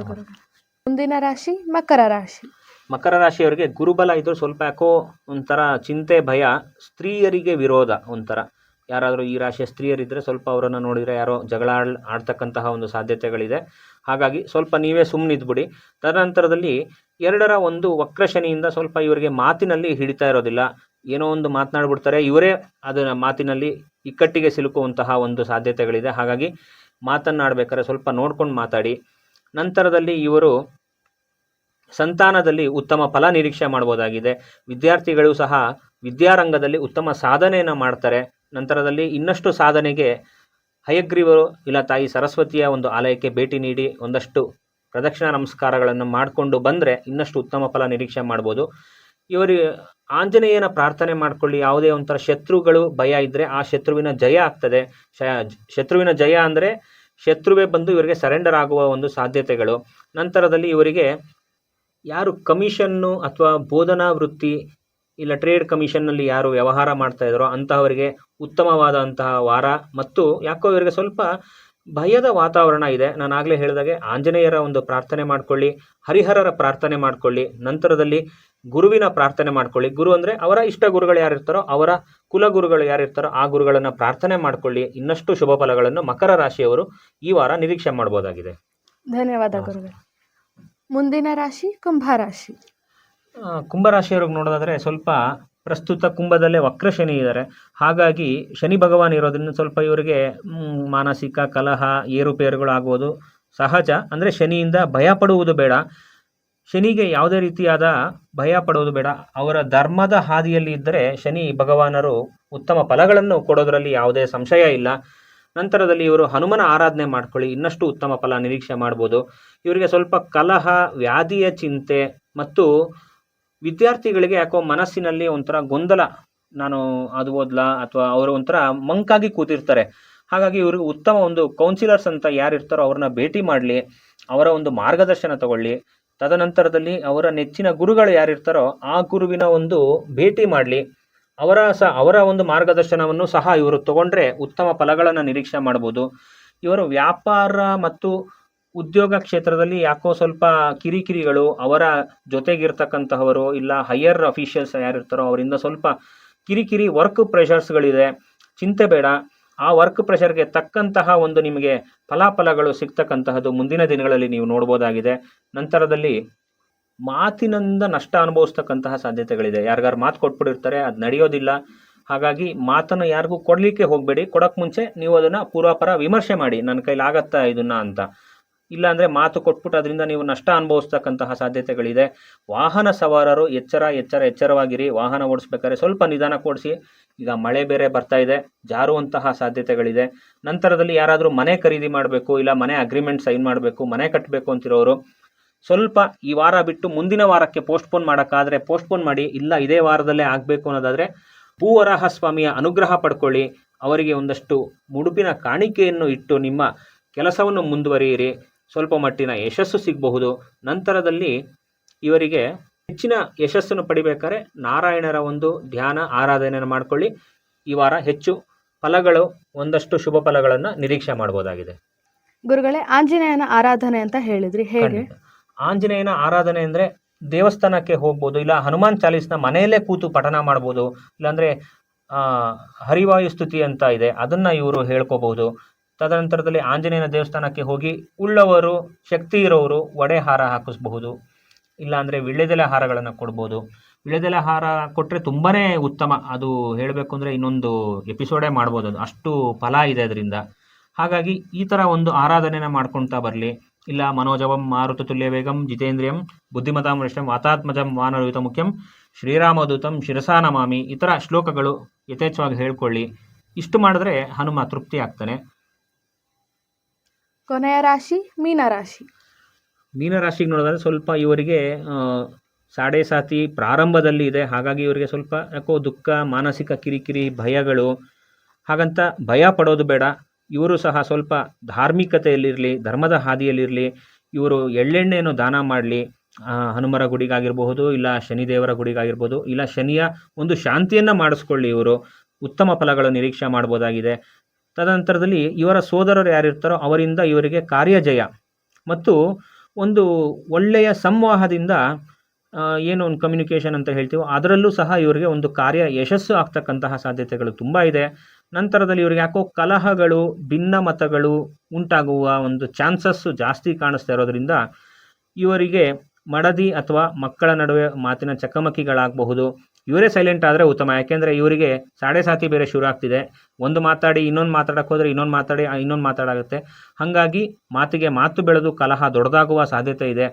ಮುಂದಿನ ರಾಶಿ ಮಕರ ರಾಶಿ. ಮಕರ ರಾಶಿಯವರಿಗೆ ಗುರುಬಲ ಇದು ಸ್ವಲ್ಪ ಯಾಕೋ ಒಂಥರ ಚಿಂತೆ ಭಯ ಸ್ತ್ರೀಯರಿಗೆ ವಿರೋಧ ಒಂಥರ. ಯಾರಾದರೂ ಈ ರಾಶಿಯ ಸ್ತ್ರೀಯರಿದ್ದರೆ ಸ್ವಲ್ಪ ಅವರನ್ನು ನೋಡಿದರೆ ಯಾರೋ ಜಗಳ ಆಡ್ ಆಡ್ತಕ್ಕಂತಹ ಒಂದು ಸಾಧ್ಯತೆಗಳಿದೆ. ಹಾಗಾಗಿ ಸ್ವಲ್ಪ ನೀವೇ ಸುಮ್ಮನಿದ್ಬಿಡಿ ತದನಂತರದಲ್ಲಿ ಎರಡರ ಒಂದು ವಕ್ರಶನಿಯಿಂದ ಸ್ವಲ್ಪ ಇವರಿಗೆ ಮಾತಿನಲ್ಲಿ ಹಿಡಿತಾ ಇರೋದಿಲ್ಲ. ಏನೋ ಒಂದು ಮಾತನಾಡ್ಬಿಡ್ತಾರೆ. ಇವರೇ ಅದರ ಮಾತಿನಲ್ಲಿ ಇಕ್ಕಟ್ಟಿಗೆ ಸಿಲುಕುವಂತಹ ಒಂದು ಸಾಧ್ಯತೆಗಳಿದೆ. ಹಾಗಾಗಿ ಮಾತನ್ನಾಡಬೇಕಾದ್ರೆ ಸ್ವಲ್ಪ ನೋಡ್ಕೊಂಡು ಮಾತಾಡಿ. ನಂತರದಲ್ಲಿ ಇವರು ಸಂತಾನದಲ್ಲಿ ಉತ್ತಮ ಫಲ ನಿರೀಕ್ಷೆ ಮಾಡ್ಬೋದಾಗಿದೆ. ವಿದ್ಯಾರ್ಥಿಗಳು ಸಹ ವಿದ್ಯಾರಂಗದಲ್ಲಿ ಉತ್ತಮ ಸಾಧನೆಯನ್ನು ಮಾಡ್ತಾರೆ. ನಂತರದಲ್ಲಿ ಇನ್ನಷ್ಟು ಸಾಧನೆಗೆ ಹಯಗ್ರೀವರು ಇಲ್ಲ ತಾಯಿ ಸರಸ್ವತಿಯ ಒಂದು ಆಲಯಕ್ಕೆ ಭೇಟಿ ನೀಡಿ ಒಂದಷ್ಟು ಪ್ರದಕ್ಷಿಣಾ ನಮಸ್ಕಾರಗಳನ್ನು ಮಾಡಿಕೊಂಡು ಬಂದರೆ ಇನ್ನಷ್ಟು ಉತ್ತಮ ಫಲ ನಿರೀಕ್ಷೆ ಮಾಡ್ಬೋದು. ಇವರಿಗೆ ಆಂಜನೇಯನ ಪ್ರಾರ್ಥನೆ ಮಾಡ್ಕೊಳ್ಳಿ. ಯಾವುದೇ ಒಂಥರ ಶತ್ರುಗಳು ಭಯ ಇದ್ದರೆ ಆ ಶತ್ರುವಿನ ಜಯ ಆಗ್ತದೆ. ಶತ್ರುವಿನ ಜಯ ಅಂದರೆ ಶತ್ರುವೇ ಬಂದು ಇವರಿಗೆ ಸರೆಂಡರ್ ಆಗುವ ಒಂದು ಸಾಧ್ಯತೆಗಳು. ನಂತರದಲ್ಲಿ ಇವರಿಗೆ ಯಾರು ಕಮಿಷನ್ನು ಅಥವಾ ಬೋಧನಾ ವೃತ್ತಿ ಇಲ್ಲ ಟ್ರೇಡ್ ಕಮಿಷನ್ನಲ್ಲಿ ಯಾರು ವ್ಯವಹಾರ ಮಾಡ್ತಾ ಇದ್ದಾರೋ ಅಂತಹವರಿಗೆ ಉತ್ತಮವಾದಂತಹ ವಾರ. ಮತ್ತು ಯಾಕೋ ಇವರಿಗೆ ಸ್ವಲ್ಪ ಭಯದ ವಾತಾವರಣ ಇದೆ. ನಾನು ಆಗಲೇ ಹೇಳಿದಾಗೆ ಆಂಜನೇಯರ ಒಂದು ಪ್ರಾರ್ಥನೆ ಮಾಡ್ಕೊಳ್ಳಿ, ಹರಿಹರರ ಪ್ರಾರ್ಥನೆ ಮಾಡ್ಕೊಳ್ಳಿ. ನಂತರದಲ್ಲಿ ಗುರುವಿನ ಪ್ರಾರ್ಥನೆ ಮಾಡ್ಕೊಳ್ಳಿ. ಗುರು ಅಂದರೆ ಅವರ ಇಷ್ಟ ಗುರುಗಳು ಯಾರಿರ್ತಾರೋ ಅವರ ಕುಲ ಗುರುಗಳು ಯಾರಿರ್ತಾರೋ ಆ ಗುರುಗಳನ್ನು ಪ್ರಾರ್ಥನೆ ಮಾಡ್ಕೊಳ್ಳಿ. ಇನ್ನಷ್ಟು ಶುಭ ಫಲಗಳನ್ನು ಮಕರ ರಾಶಿಯವರು ಈ ವಾರ ನಿರೀಕ್ಷೆ ಮಾಡಬಹುದಾಗಿದೆ ಧನ್ಯವಾದ ಗುರುಗಳು. ಮುಂದಿನ ರಾಶಿ ಕುಂಭರಾಶಿ ಕುಂಭ ಕುಂಭರಾಶಿಯವ್ರಿಗೆ ನೋಡೋದಾದ್ರೆ ಸ್ವಲ್ಪ ಪ್ರಸ್ತುತ ಕುಂಭದಲ್ಲೇ ವಕ್ರ ಶನಿ ಇದ್ದಾರೆ ಹಾಗಾಗಿ ಶನಿ ಭಗವಾನ್ ಇರೋದ್ರಿಂದ ಸ್ವಲ್ಪ ಇವರಿಗೆ ಮಾನಸಿಕ ಕಲಹ ಏರುಪೇರುಗಳು ಆಗುವುದು ಸಹಜ ಅಂದರೆ ಶನಿಯಿಂದ ಭಯ ಪಡುವುದು ಬೇಡ. ಶನಿಗೆ ಯಾವುದೇ ರೀತಿಯಾದ ಭಯ ಪಡೋದು ಬೇಡ. ಅವರ ಧರ್ಮದ ಹಾದಿಯಲ್ಲಿ ಇದ್ದರೆ ಶನಿ ಭಗವಾನರು ಉತ್ತಮ ಫಲಗಳನ್ನು ಕೊಡೋದರಲ್ಲಿ ಯಾವುದೇ ಸಂಶಯ ಇಲ್ಲ. ನಂತರದಲ್ಲಿ ಇವರು ಹನುಮನ ಆರಾಧನೆ ಮಾಡ್ಕೊಳ್ಳಿ. ಇನ್ನಷ್ಟು ಉತ್ತಮ ಫಲ ನಿರೀಕ್ಷೆ ಮಾಡ್ಬೋದು. ಇವರಿಗೆ ಸ್ವಲ್ಪ ಕಲಹ, ವ್ಯಾಧಿಯ ಚಿಂತೆ ಮತ್ತು ವಿದ್ಯಾರ್ಥಿಗಳಿಗೆ ಯಾಕೋ ಮನಸ್ಸಿನಲ್ಲಿ ಒಂಥರ ಗೊಂದಲ. ನಾನು ಅದು ಓದ್ಲಾ ಅಥವಾ ಅವರು ಒಂಥರ ಮಂಕಾಗಿ ಕೂತಿರ್ತಾರೆ. ಹಾಗಾಗಿ ಇವ್ರಿಗೆ ಉತ್ತಮ ಒಂದು ಕೌನ್ಸಿಲರ್ಸ್ ಅಂತ ಯಾರಿರ್ತಾರೋ ಅವ್ರನ್ನ ಭೇಟಿ ಮಾಡಲಿ. ಅವರ ಒಂದು ಮಾರ್ಗದರ್ಶನ ತಗೊಳ್ಳಿ. ತದನಂತರದಲ್ಲಿ ಅವರ ನೆಚ್ಚಿನ ಗುರುಗಳು ಯಾರಿರ್ತಾರೋ ಆ ಗುರುವಿನ ಒಂದು ಭೇಟಿ ಮಾಡಲಿ. ಅವರ ಸಹ ಅವರ ಒಂದು ಮಾರ್ಗದರ್ಶನವನ್ನು ಸಹ ಇವರು ತಗೊಂಡ್ರೆ ಉತ್ತಮ ಫಲಗಳನ್ನು ನಿರೀಕ್ಷೆ ಮಾಡ್ಬೋದು. ಇವರು ವ್ಯಾಪಾರ ಮತ್ತು ಉದ್ಯೋಗ ಕ್ಷೇತ್ರದಲ್ಲಿ ಯಾಕೋ ಸ್ವಲ್ಪ ಕಿರಿಕಿರಿಗಳು, ಅವರ ಜೊತೆಗಿರ್ತಕ್ಕಂತಹವರು ಇಲ್ಲ ಹೈಯರ್ ಅಫಿಷಿಯಲ್ಸ್ ಯಾರಿರ್ತಾರೋ ಅವರಿಂದ ಸ್ವಲ್ಪ ಕಿರಿಕಿರಿ ವರ್ಕ್ ಪ್ರೆಷರ್ಸ್ಗಳಿದೆ ಚಿಂತೆ ಬೇಡ. ಆ ವರ್ಕ್ ಪ್ರೆಷರ್ಗೆ ತಕ್ಕಂತಹ ಒಂದು ನಿಮಗೆ ಫಲಾಫಲಗಳು ಸಿಗ್ತಕ್ಕಂತಹದ್ದು ಮುಂದಿನ ದಿನಗಳಲ್ಲಿ ನೀವು ನೋಡ್ಬೋದಾಗಿದೆ. ನಂತರದಲ್ಲಿ ಮಾತಿನಿಂದ ನಷ್ಟ ಅನುಭವಿಸ್ತಕ್ಕಂತಹ ಸಾಧ್ಯತೆಗಳಿದೆ. ಯಾರಿಗಾರು ಮಾತು ಕೊಟ್ಬಿಟ್ಟಿರ್ತಾರೆ, ಅದು ನಡೆಯೋದಿಲ್ಲ. ಹಾಗಾಗಿ ಮಾತನ್ನು ಯಾರಿಗೂ ಕೊಡಲಿಕ್ಕೆ ಹೋಗಬೇಡಿ. ಕೊಡೋಕ್ಕೆ ಮುಂಚೆ ನೀವು ಅದನ್ನು ಪೂರ್ವಾಪರ ವಿಮರ್ಶೆ ಮಾಡಿ. ನನ್ನ ಕೈಲಾಗತ್ತಾ ಇದನ್ನ ಅಂತ. ಇಲ್ಲಾಂದರೆ ಮಾತು ಕೊಟ್ಬಿಟ್ಟು ಅದರಿಂದ ನೀವು ನಷ್ಟ ಅನುಭವಿಸ್ತಕ್ಕಂತಹ ಸಾಧ್ಯತೆಗಳಿದೆ. ವಾಹನ ಸವಾರರು ಎಚ್ಚರ ಎಚ್ಚರ, ಎಚ್ಚರವಾಗಿರಿ. ವಾಹನ ಓಡಿಸ್ಬೇಕಾದ್ರೆ ಸ್ವಲ್ಪ ನಿಧಾನ ಕೊಡಿಸಿ. ಈಗ ಮಳೆ ಬೇರೆ ಬರ್ತಾ ಇದೆ. ಜಾರುವಂತಹ ಸಾಧ್ಯತೆಗಳಿದೆ. ನಂತರದಲ್ಲಿ ಯಾರಾದರೂ ಮನೆ ಖರೀದಿ ಮಾಡಬೇಕು, ಇಲ್ಲ ಮನೆ ಅಗ್ರಿಮೆಂಟ್ ಸೈನ್ ಮಾಡಬೇಕು, ಮನೆ ಕಟ್ಟಬೇಕು ಅಂತಿರೋರು, ಸ್ವಲ್ಪ ಈ ವಾರ ಬಿಟ್ಟು ಮುಂದಿನ ವಾರಕ್ಕೆ ಪೋಸ್ಟ್ಪೋನ್ ಮಾಡೋಕ್ಕಾದರೆ ಪೋಸ್ಟ್ಪೋನ್ ಮಾಡಿ, ಇಲ್ಲ ಇದೇ ವಾರದಲ್ಲೇ ಆಗಬೇಕು ಅನ್ನೋದಾದರೆ ಭೂವರಾಹ ಸ್ವಾಮಿಯ ಅನುಗ್ರಹ ಪಡ್ಕೊಳ್ಳಿ. ಅವರಿಗೆ ಒಂದಷ್ಟು ಮುಡುಪಿನ ಕಾಣಿಕೆಯನ್ನು ಇಟ್ಟು ನಿಮ್ಮ ಕೆಲಸವನ್ನು ಮುಂದುವರಿಯಿರಿ. ಸ್ವಲ್ಪ ಮಟ್ಟಿನ ಯಶಸ್ಸು ಸಿಗಬಹುದು. ನಂತರದಲ್ಲಿ ಇವರಿಗೆ ಹೆಚ್ಚಿನ ಯಶಸ್ಸನ್ನು ಪಡಿಬೇಕಾದ್ರೆ ನಾರಾಯಣರ ಒಂದು ಧ್ಯಾನ ಆರಾಧನೆಯನ್ನು ಮಾಡ್ಕೊಳ್ಳಿ. ಈ ವಾರ ಹೆಚ್ಚು ಫಲಗಳು ಒಂದಷ್ಟು ಶುಭ ಫಲಗಳನ್ನು ನಿರೀಕ್ಷೆ ಮಾಡಬಹುದಾಗಿದೆ ಗುರುಗಳೇ ಆಂಜನೇಯನ ಆರಾಧನೆ ಅಂತ ಹೇಳಿದ್ರಿ ಹೇಗೆ? ಆಂಜನೇಯನ ಆರಾಧನೆ ಅಂದರೆ ದೇವಸ್ಥಾನಕ್ಕೆ ಹೋಗ್ಬೋದು ಇಲ್ಲ ಹನುಮಾನ್ ಚಾಲೀಸ್ನ ಮನೆಯಲ್ಲೇ ಕೂತು ಪಠನ ಮಾಡ್ಬೋದು ಇಲ್ಲಾಂದರೆ ಹರಿವಾಯು ಸ್ತುತಿ ಅಂತ ಇದೆ ಅದನ್ನು ಇವರು ಹೇಳ್ಕೋಬಹುದು. ತದನಂತರದಲ್ಲಿ ಆಂಜನೇಯನ ದೇವಸ್ಥಾನಕ್ಕೆ ಹೋಗಿ ಉಳ್ಳವರು, ಶಕ್ತಿ ಇರೋರು ಒಡೆ ಹಾರ ಹಾಕಿಸ್ಬಹುದು, ಇಲ್ಲಾಂದರೆ ವಿಳ್ಳೆದೆಲೆ ಹಾರಗಳನ್ನು ಕೊಡ್ಬೋದು. ವಿಳ್ಳೆದೆಲೆ ಹಾರ ಕೊಟ್ಟರೆ ತುಂಬಾ ಉತ್ತಮ. ಅದು ಹೇಳಬೇಕು ಅಂದರೆ ಇನ್ನೊಂದು ಎಪಿಸೋಡೇ ಮಾಡ್ಬೋದು ಅದು. ಅಷ್ಟು ಫಲ ಇದೆ ಅದರಿಂದ. ಹಾಗಾಗಿ ಈ ಥರ ಒಂದು ಆರಾಧನೆನ ಮಾಡ್ಕೊಳ್ತಾ ಬರಲಿ. ಇಲ್ಲ, ಮನೋಜವಂ ಮಾರುತ ತುಲ್ಯ ವೇಗಂ ಜಿತೇಂದ್ರಿಯಂ ಬುದ್ಧಿಮತಾಂ ವರಿಷ್ಠಂ ವಾತಾತ್ಮಜಂ ವಾನರಯುತ ಮುಖ್ಯಂ ಶ್ರೀರಾಮದೂತಂ ಶಿರಸಾ ನಮಾಮಿ ಈ ಥರ ಶ್ಲೋಕಗಳು ಯಥೇಚ್ಛವಾಗಿ ಹೇಳ್ಕೊಳ್ಳಿ. ಇಷ್ಟು ಮಾಡಿದ್ರೆ ಹನುಮ ತೃಪ್ತಿ ಆಗ್ತಾನೆ. ಕೊನೆಯ ರಾಶಿ ಮೀನರಾಶಿ ಮೀನರಾಶಿಗೆ ನೋಡಿದ್ರೆ ಸ್ವಲ್ಪ ಇವರಿಗೆ ಸಾಡೆ ಸಾತಿ ಪ್ರಾರಂಭದಲ್ಲಿ ಇದೆ. ಹಾಗಾಗಿ ಇವರಿಗೆ ಸ್ವಲ್ಪ ಯಾಕೋ ದುಃಖ, ಮಾನಸಿಕ ಕಿರಿಕಿರಿ, ಭಯಗಳು, ಹಾಗಂತ ಭಯ ಪಡೋದು ಬೇಡ. ಇವರು ಸಹ ಸ್ವಲ್ಪ ಧಾರ್ಮಿಕತೆಯಲ್ಲಿರಲಿ, ಧರ್ಮದ ಹಾದಿಯಲ್ಲಿರಲಿ, ಇವರು ಎಳ್ಳೆಣ್ಣೆಯನ್ನು ದಾನ ಮಾಡಲಿ. ಹನುಮರ ಗುಡಿಗಾಗಿರಬಹುದು, ಇಲ್ಲ ಶನಿದೇವರ ಗುಡಿಗಾಗಿರ್ಬೋದು ಇಲ್ಲ ಶನಿಯ ಒಂದು ಶಾಂತಿಯನ್ನು ಮಾಡಿಸ್ಕೊಳ್ಳಿ ಇವರು. ಉತ್ತಮ ಫಲಗಳು ನಿರೀಕ್ಷೆ ಮಾಡ್ಬೋದಾಗಿದೆ. ತದನಂತರದಲ್ಲಿ ಇವರ ಸೋದರರು ಯಾರಿರ್ತಾರೋ ಅವರಿಂದ ಇವರಿಗೆ ಕಾರ್ಯಜಯ. ಮತ್ತು ಒಂದು ಒಳ್ಳೆಯ ಸಂವಾಹದಿಂದ ಏನು ಒಂದು ಕಮ್ಯುನಿಕೇಷನ್ ಅಂತ ಹೇಳ್ತೀವೋ ಅದರಲ್ಲೂ ಸಹ ಇವರಿಗೆ ಒಂದು ಕಾರ್ಯ ಯಶಸ್ಸು ಆಗ್ತಕ್ಕಂತಹ ಸಾಧ್ಯತೆಗಳು ತುಂಬ ಇದೆ. ನಂತರದಲ್ಲಿ ಇವರಿಗೆ ಯಾಕೋ ಕಲಹಗಳು, ಭಿನ್ನ ಮತಗಳು ಉಂಟಾಗುವ ಒಂದು ಚಾನ್ಸಸ್ಸು ಜಾಸ್ತಿ ಕಾಣಿಸ್ತಾ ಇರೋದ್ರಿಂದ ಇವರಿಗೆ ಮಡದಿ ಅಥವಾ ಮಕ್ಕಳ ನಡುವೆ ಮಾತಿನ ಚಕಮಕಿಗಳಾಗಬಹುದು. ಇವರೇ ಸೈಲೆಂಟ್ ಆದರೆ ಉತ್ತಮ. ಯಾಕೆಂದರೆ ಇವರಿಗೆ ಸಾಡೆ ಸಾತಿ ಬೇರೆ ಶುರು ಆಗ್ತಿದೆ. ಒಂದು ಮಾತಾಡಿ, ಇನ್ನೊಂದು ಮಾತಾಡಕ್ಕೆ ಹೋದರೆ ಇನ್ನೊಂದು ಮಾತಾಡಿ ಇನ್ನೊಂದು ಮಾತಾಡಾಗುತ್ತೆ. ಹಾಗಾಗಿ ಮಾತಿಗೆ ಮಾತು ಬೆಳೆದು ಕಲಹ ದೊಡ್ಡದಾಗುವ ಸಾಧ್ಯತೆ ಇದೆ.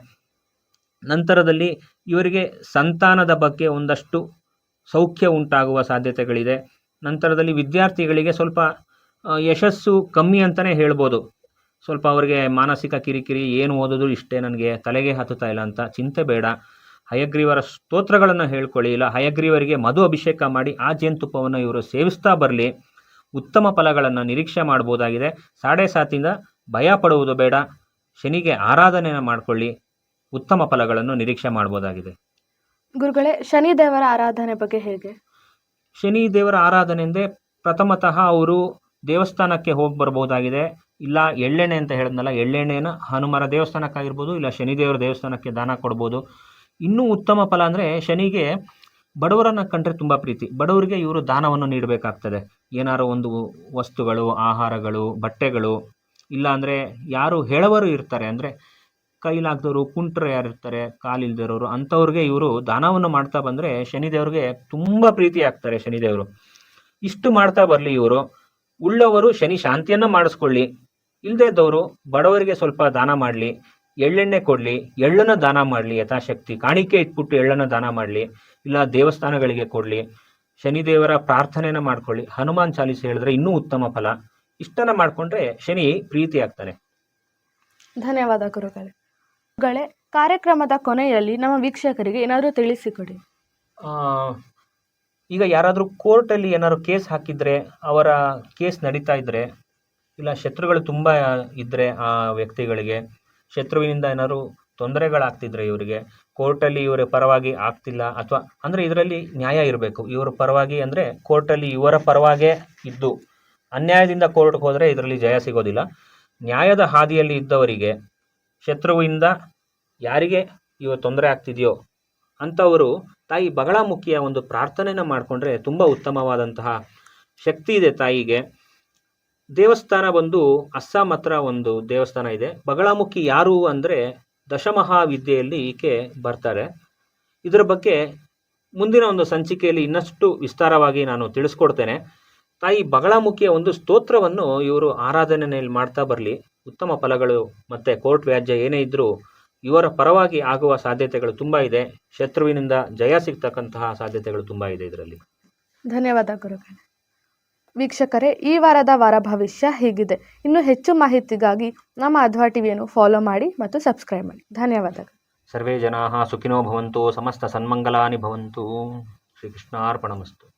ನಂತರದಲ್ಲಿ ಇವರಿಗೆ ಸಂತಾನದ ಬಗ್ಗೆ ಒಂದಷ್ಟು ಸೌಖ್ಯ ಉಂಟಾಗುವ ಸಾಧ್ಯತೆಗಳಿದೆ. ನಂತರದಲ್ಲಿ ವಿದ್ಯಾರ್ಥಿಗಳಿಗೆ ಸ್ವಲ್ಪ ಯಶಸ್ಸು ಕಮ್ಮಿ ಅಂತಲೇ ಹೇಳ್ಬೋದು. ಸ್ವಲ್ಪ ಅವರಿಗೆ ಮಾನಸಿಕ ಕಿರಿಕಿರಿ, ಏನು ಓದೋದು ಇಷ್ಟೇ ನನಗೆ, ತಲೆಗೆ ಹತ್ತುತ್ತಾ ಇಲ್ಲ ಅಂತ ಚಿಂತೆ ಬೇಡ. ಹಯಗ್ರೀವರ ಸ್ತೋತ್ರಗಳನ್ನು ಹೇಳ್ಕೊಳ್ಳಿ. ಇಲ್ಲ ಹಯಗ್ರೀವರಿಗೆ ಮಧು ಅಭಿಷೇಕ ಮಾಡಿ ಆ ಜೇನುತುಪ್ಪವನ್ನು ಇವರು ಸೇವಿಸ್ತಾ ಬರಲಿ. ಉತ್ತಮ ಫಲಗಳನ್ನು ನಿರೀಕ್ಷೆ ಮಾಡ್ಬೋದಾಗಿದೆ. ಸಾಡೆ ಸಾತಿಂದ ಭಯ ಪಡುವುದು ಬೇಡ. ಶನಿಗೆ ಆರಾಧನೆಯನ್ನು ಮಾಡಿಕೊಳ್ಳಿ. ಉತ್ತಮ ಫಲಗಳನ್ನು ನಿರೀಕ್ಷೆ ಮಾಡ್ಬೋದಾಗಿದೆ. ಗುರುಗಳೇ ಶನಿ ದೇವರ ಆರಾಧನೆ ಬಗ್ಗೆ ಹೇಗೆ? ಶನಿ ದೇವರ ಆರಾಧನೆ ಎಂದೇ ಪ್ರಥಮತಃ ಅವರು ದೇವಸ್ಥಾನಕ್ಕೆ ಹೋಗಿ ಬರಬಹುದಾಗಿದೆ. ಇಲ್ಲ ಎಳ್ಳೆಣ್ಣೆ ಅಂತ ಹೇಳಿದ್ನಲ್ಲ ಎಳ್ಳೆಣ್ಣೆನ ಹನುಮರ ದೇವಸ್ಥಾನಕ್ಕಾಗಿರ್ಬೋದು ಇಲ್ಲ ಶನಿದೇವರ ದೇವಸ್ಥಾನಕ್ಕೆ ದಾನ ಕೊಡ್ಬೋದು. ಇನ್ನೂ ಉತ್ತಮ ಫಲ ಅಂದರೆ ಶನಿಗೆ ಬಡವರನ್ನು ಕಂಡ್ರೆ ತುಂಬ ಪ್ರೀತಿ. ಬಡವರಿಗೆ ಇವರು ದಾನವನ್ನು ನೀಡಬೇಕಾಗ್ತದೆ. ಏನಾರು ಒಂದು ವಸ್ತುಗಳು, ಆಹಾರಗಳು, ಬಟ್ಟೆಗಳು, ಇಲ್ಲ ಅಂದರೆ ಯಾರು ಹೇಳವರು ಇರ್ತಾರೆ ಅಂದರೆ ಕೈಲಾಗ್ದವರು ಕುಂಟ್ರು ಯಾರು ಇರ್ತಾರೆ, ಕಾಲಿಲ್ದಿರೋರು, ಅಂಥವ್ರಿಗೆ ಇವರು ದಾನವನ್ನು ಮಾಡ್ತಾ ಬಂದರೆ ಶನಿದೇವ್ರಿಗೆ ತುಂಬ ಪ್ರೀತಿ ಆಗ್ತಾರೆ ಶನಿದೇವರು. ಇಷ್ಟು ಮಾಡ್ತಾ ಬರಲಿ ಇವರು. ಉಳ್ಳವರು ಶನಿ ಶಾಂತಿಯನ್ನು ಮಾಡಿಸ್ಕೊಳ್ಳಿ. ಇಲ್ಲದೇ ಇದ್ದವರು ಬಡವರಿಗೆ ಸ್ವಲ್ಪ ದಾನ ಮಾಡಲಿ. ಎಳ್ಳೆಣ್ಣೆ ಕೊಡಲಿ ಎಳ್ಳನ್ನು ದಾನ ಮಾಡಲಿ ಯಥಾಶಕ್ತಿ. ಕಾಣಿಕೆ ಇಟ್ಬಿಟ್ಟು ಎಳ್ಳನ್ನು ದಾನ ಮಾಡಲಿ ಇಲ್ಲ ದೇವಸ್ಥಾನಗಳಿಗೆ ಕೊಡಲಿ ಶನಿದೇವರ ಪ್ರಾರ್ಥನೆನ ಮಾಡ್ಕೊಳ್ಳಿ. ಹನುಮಾನ್ ಚಾಲಿಸ್ ಹೇಳಿದ್ರೆ ಇನ್ನೂ ಉತ್ತಮ ಫಲ. ಇಷ್ಟನ್ನ ಮಾಡಿಕೊಂಡ್ರೆ ಶನಿ ಪ್ರೀತಿ ಆಗ್ತಾನೆ ಧನ್ಯವಾದ ಗುರುಗಳೇ. ಗುರುಗಳೇ ಕಾರ್ಯಕ್ರಮದ ಕೊನೆಯಲ್ಲಿ ನಮ್ಮ ವೀಕ್ಷಕರಿಗೆ ಏನಾದರೂ ತಿಳಿಸಿಕೊಡಿ. ಆ, ಈಗ ಯಾರಾದರೂ ಕೋರ್ಟಲ್ಲಿ ಏನಾದ್ರು ಕೇಸ್ ಹಾಕಿದ್ರೆ ಅವರ ಕೇಸ್ ನಡೀತಾ ಇದ್ದರೆ ಇಲ್ಲ ಶತ್ರುಗಳು ತುಂಬ ಇದ್ದರೆ ಆ ವ್ಯಕ್ತಿಗಳಿಗೆ ಶತ್ರುವಿನಿಂದ ಏನಾದ್ರು ತೊಂದರೆಗಳಾಗ್ತಿದ್ರೆ ಇವರಿಗೆ, ಕೋರ್ಟಲ್ಲಿ ಇವರ ಪರವಾಗಿ ಆಗ್ತಿಲ್ಲ ಅಥವಾ, ಅಂದರೆ ಇದರಲ್ಲಿ ನ್ಯಾಯ ಇರಬೇಕು. ಇವರ ಪರವಾಗಿ ಅಂದರೆ ಕೋರ್ಟಲ್ಲಿ ಇವರ ಪರವಾಗೇ ಇದ್ದು, ಅನ್ಯಾಯದಿಂದ ಕೋರ್ಟ್ಗೆ ಹೋದರೆ ಇದರಲ್ಲಿ ಜಯ ಸಿಗೋದಿಲ್ಲ. ನ್ಯಾಯದ ಹಾದಿಯಲ್ಲಿ ಇದ್ದವರಿಗೆ ಶತ್ರುವಿನಿಂದ ಯಾರಿಗೆ ಇವ ತೊಂದರೆ ಆಗ್ತಿದೆಯೋ ಅಂಥವರು ತಾಯಿ ಬಗಳಾಮುಖಿಯ ಒಂದು ಪ್ರಾರ್ಥನೆಯನ್ನು ಮಾಡಿಕೊಂಡ್ರೆ ತುಂಬ ಉತ್ತಮವಾದಂತಹ ಶಕ್ತಿ ಇದೆ ತಾಯಿಗೆ. ದೇವಸ್ಥಾನ ಬಂದು ಅಸ್ಸಾಂ ಹತ್ರ ಒಂದು ದೇವಸ್ಥಾನ ಇದೆ. ಬಗಳಾಮುಖಿ ಯಾರು ಅಂದರೆ ದಶಮಹಾವಿದ್ಯೆಯಲ್ಲಿ ಈಕೆ ಬರ್ತಾರೆ. ಇದರ ಬಗ್ಗೆ ಮುಂದಿನ ಒಂದು ಸಂಚಿಕೆಯಲ್ಲಿ ಇನ್ನಷ್ಟು ವಿಸ್ತಾರವಾಗಿ ನಾನು ತಿಳಿಸ್ಕೊಡ್ತೇನೆ. ತಾಯಿ ಬಗಳಾಮುಖಿಯ ಒಂದು ಸ್ತೋತ್ರವನ್ನು ಇವರು ಆರಾಧನೆಯಲ್ಲಿ ಮಾಡ್ತಾ ಬರಲಿ. ಉತ್ತಮ ಫಲಗಳು ಮತ್ತು ಕೋರ್ಟ್ ವ್ಯಾಜ್ಯ ಏನೇ ಇದ್ದರೂ ಇವರ ಪರವಾಗಿ ಆಗುವ ಸಾಧ್ಯತೆಗಳು ತುಂಬ ಇದೆ. ಶತ್ರುವಿನಿಂದ ಜಯ ಸಿಗ್ತಕ್ಕಂತಹ ಸಾಧ್ಯತೆಗಳು ತುಂಬ ಇದೆ ಇದರಲ್ಲಿ. ಧನ್ಯವಾದ ಗುರುಗಳೇ. ವೀಕ್ಷಕರೇ, ಈ ವಾರದ ವಾರ ಭವಿಷ್ಯ ಹೀಗಿದೆ? ಇನ್ನು ಹೆಚ್ಚು ಮಾಹಿತಿಗಾಗಿ ನಮ್ಮ ಅಧ್ವಾ ಟಿವಿಯನ್ನು ಫಾಲೋ ಮಾಡಿ ಮತ್ತು ಸಬ್ಸ್ಕ್ರೈಬ್ ಮಾಡಿ. ಧನ್ಯವಾದಗಳು. ಸರ್ವೇ ಜನಾ ಸುಖಿನೋ ಭವಂತು, ಸಮಸ್ತ ಸನ್ಮಂಗಲಾನಿ ಭವಂತು. ಶ್ರೀಕೃಷ್ಣಾರ್ಪಣಮಸ್ತು.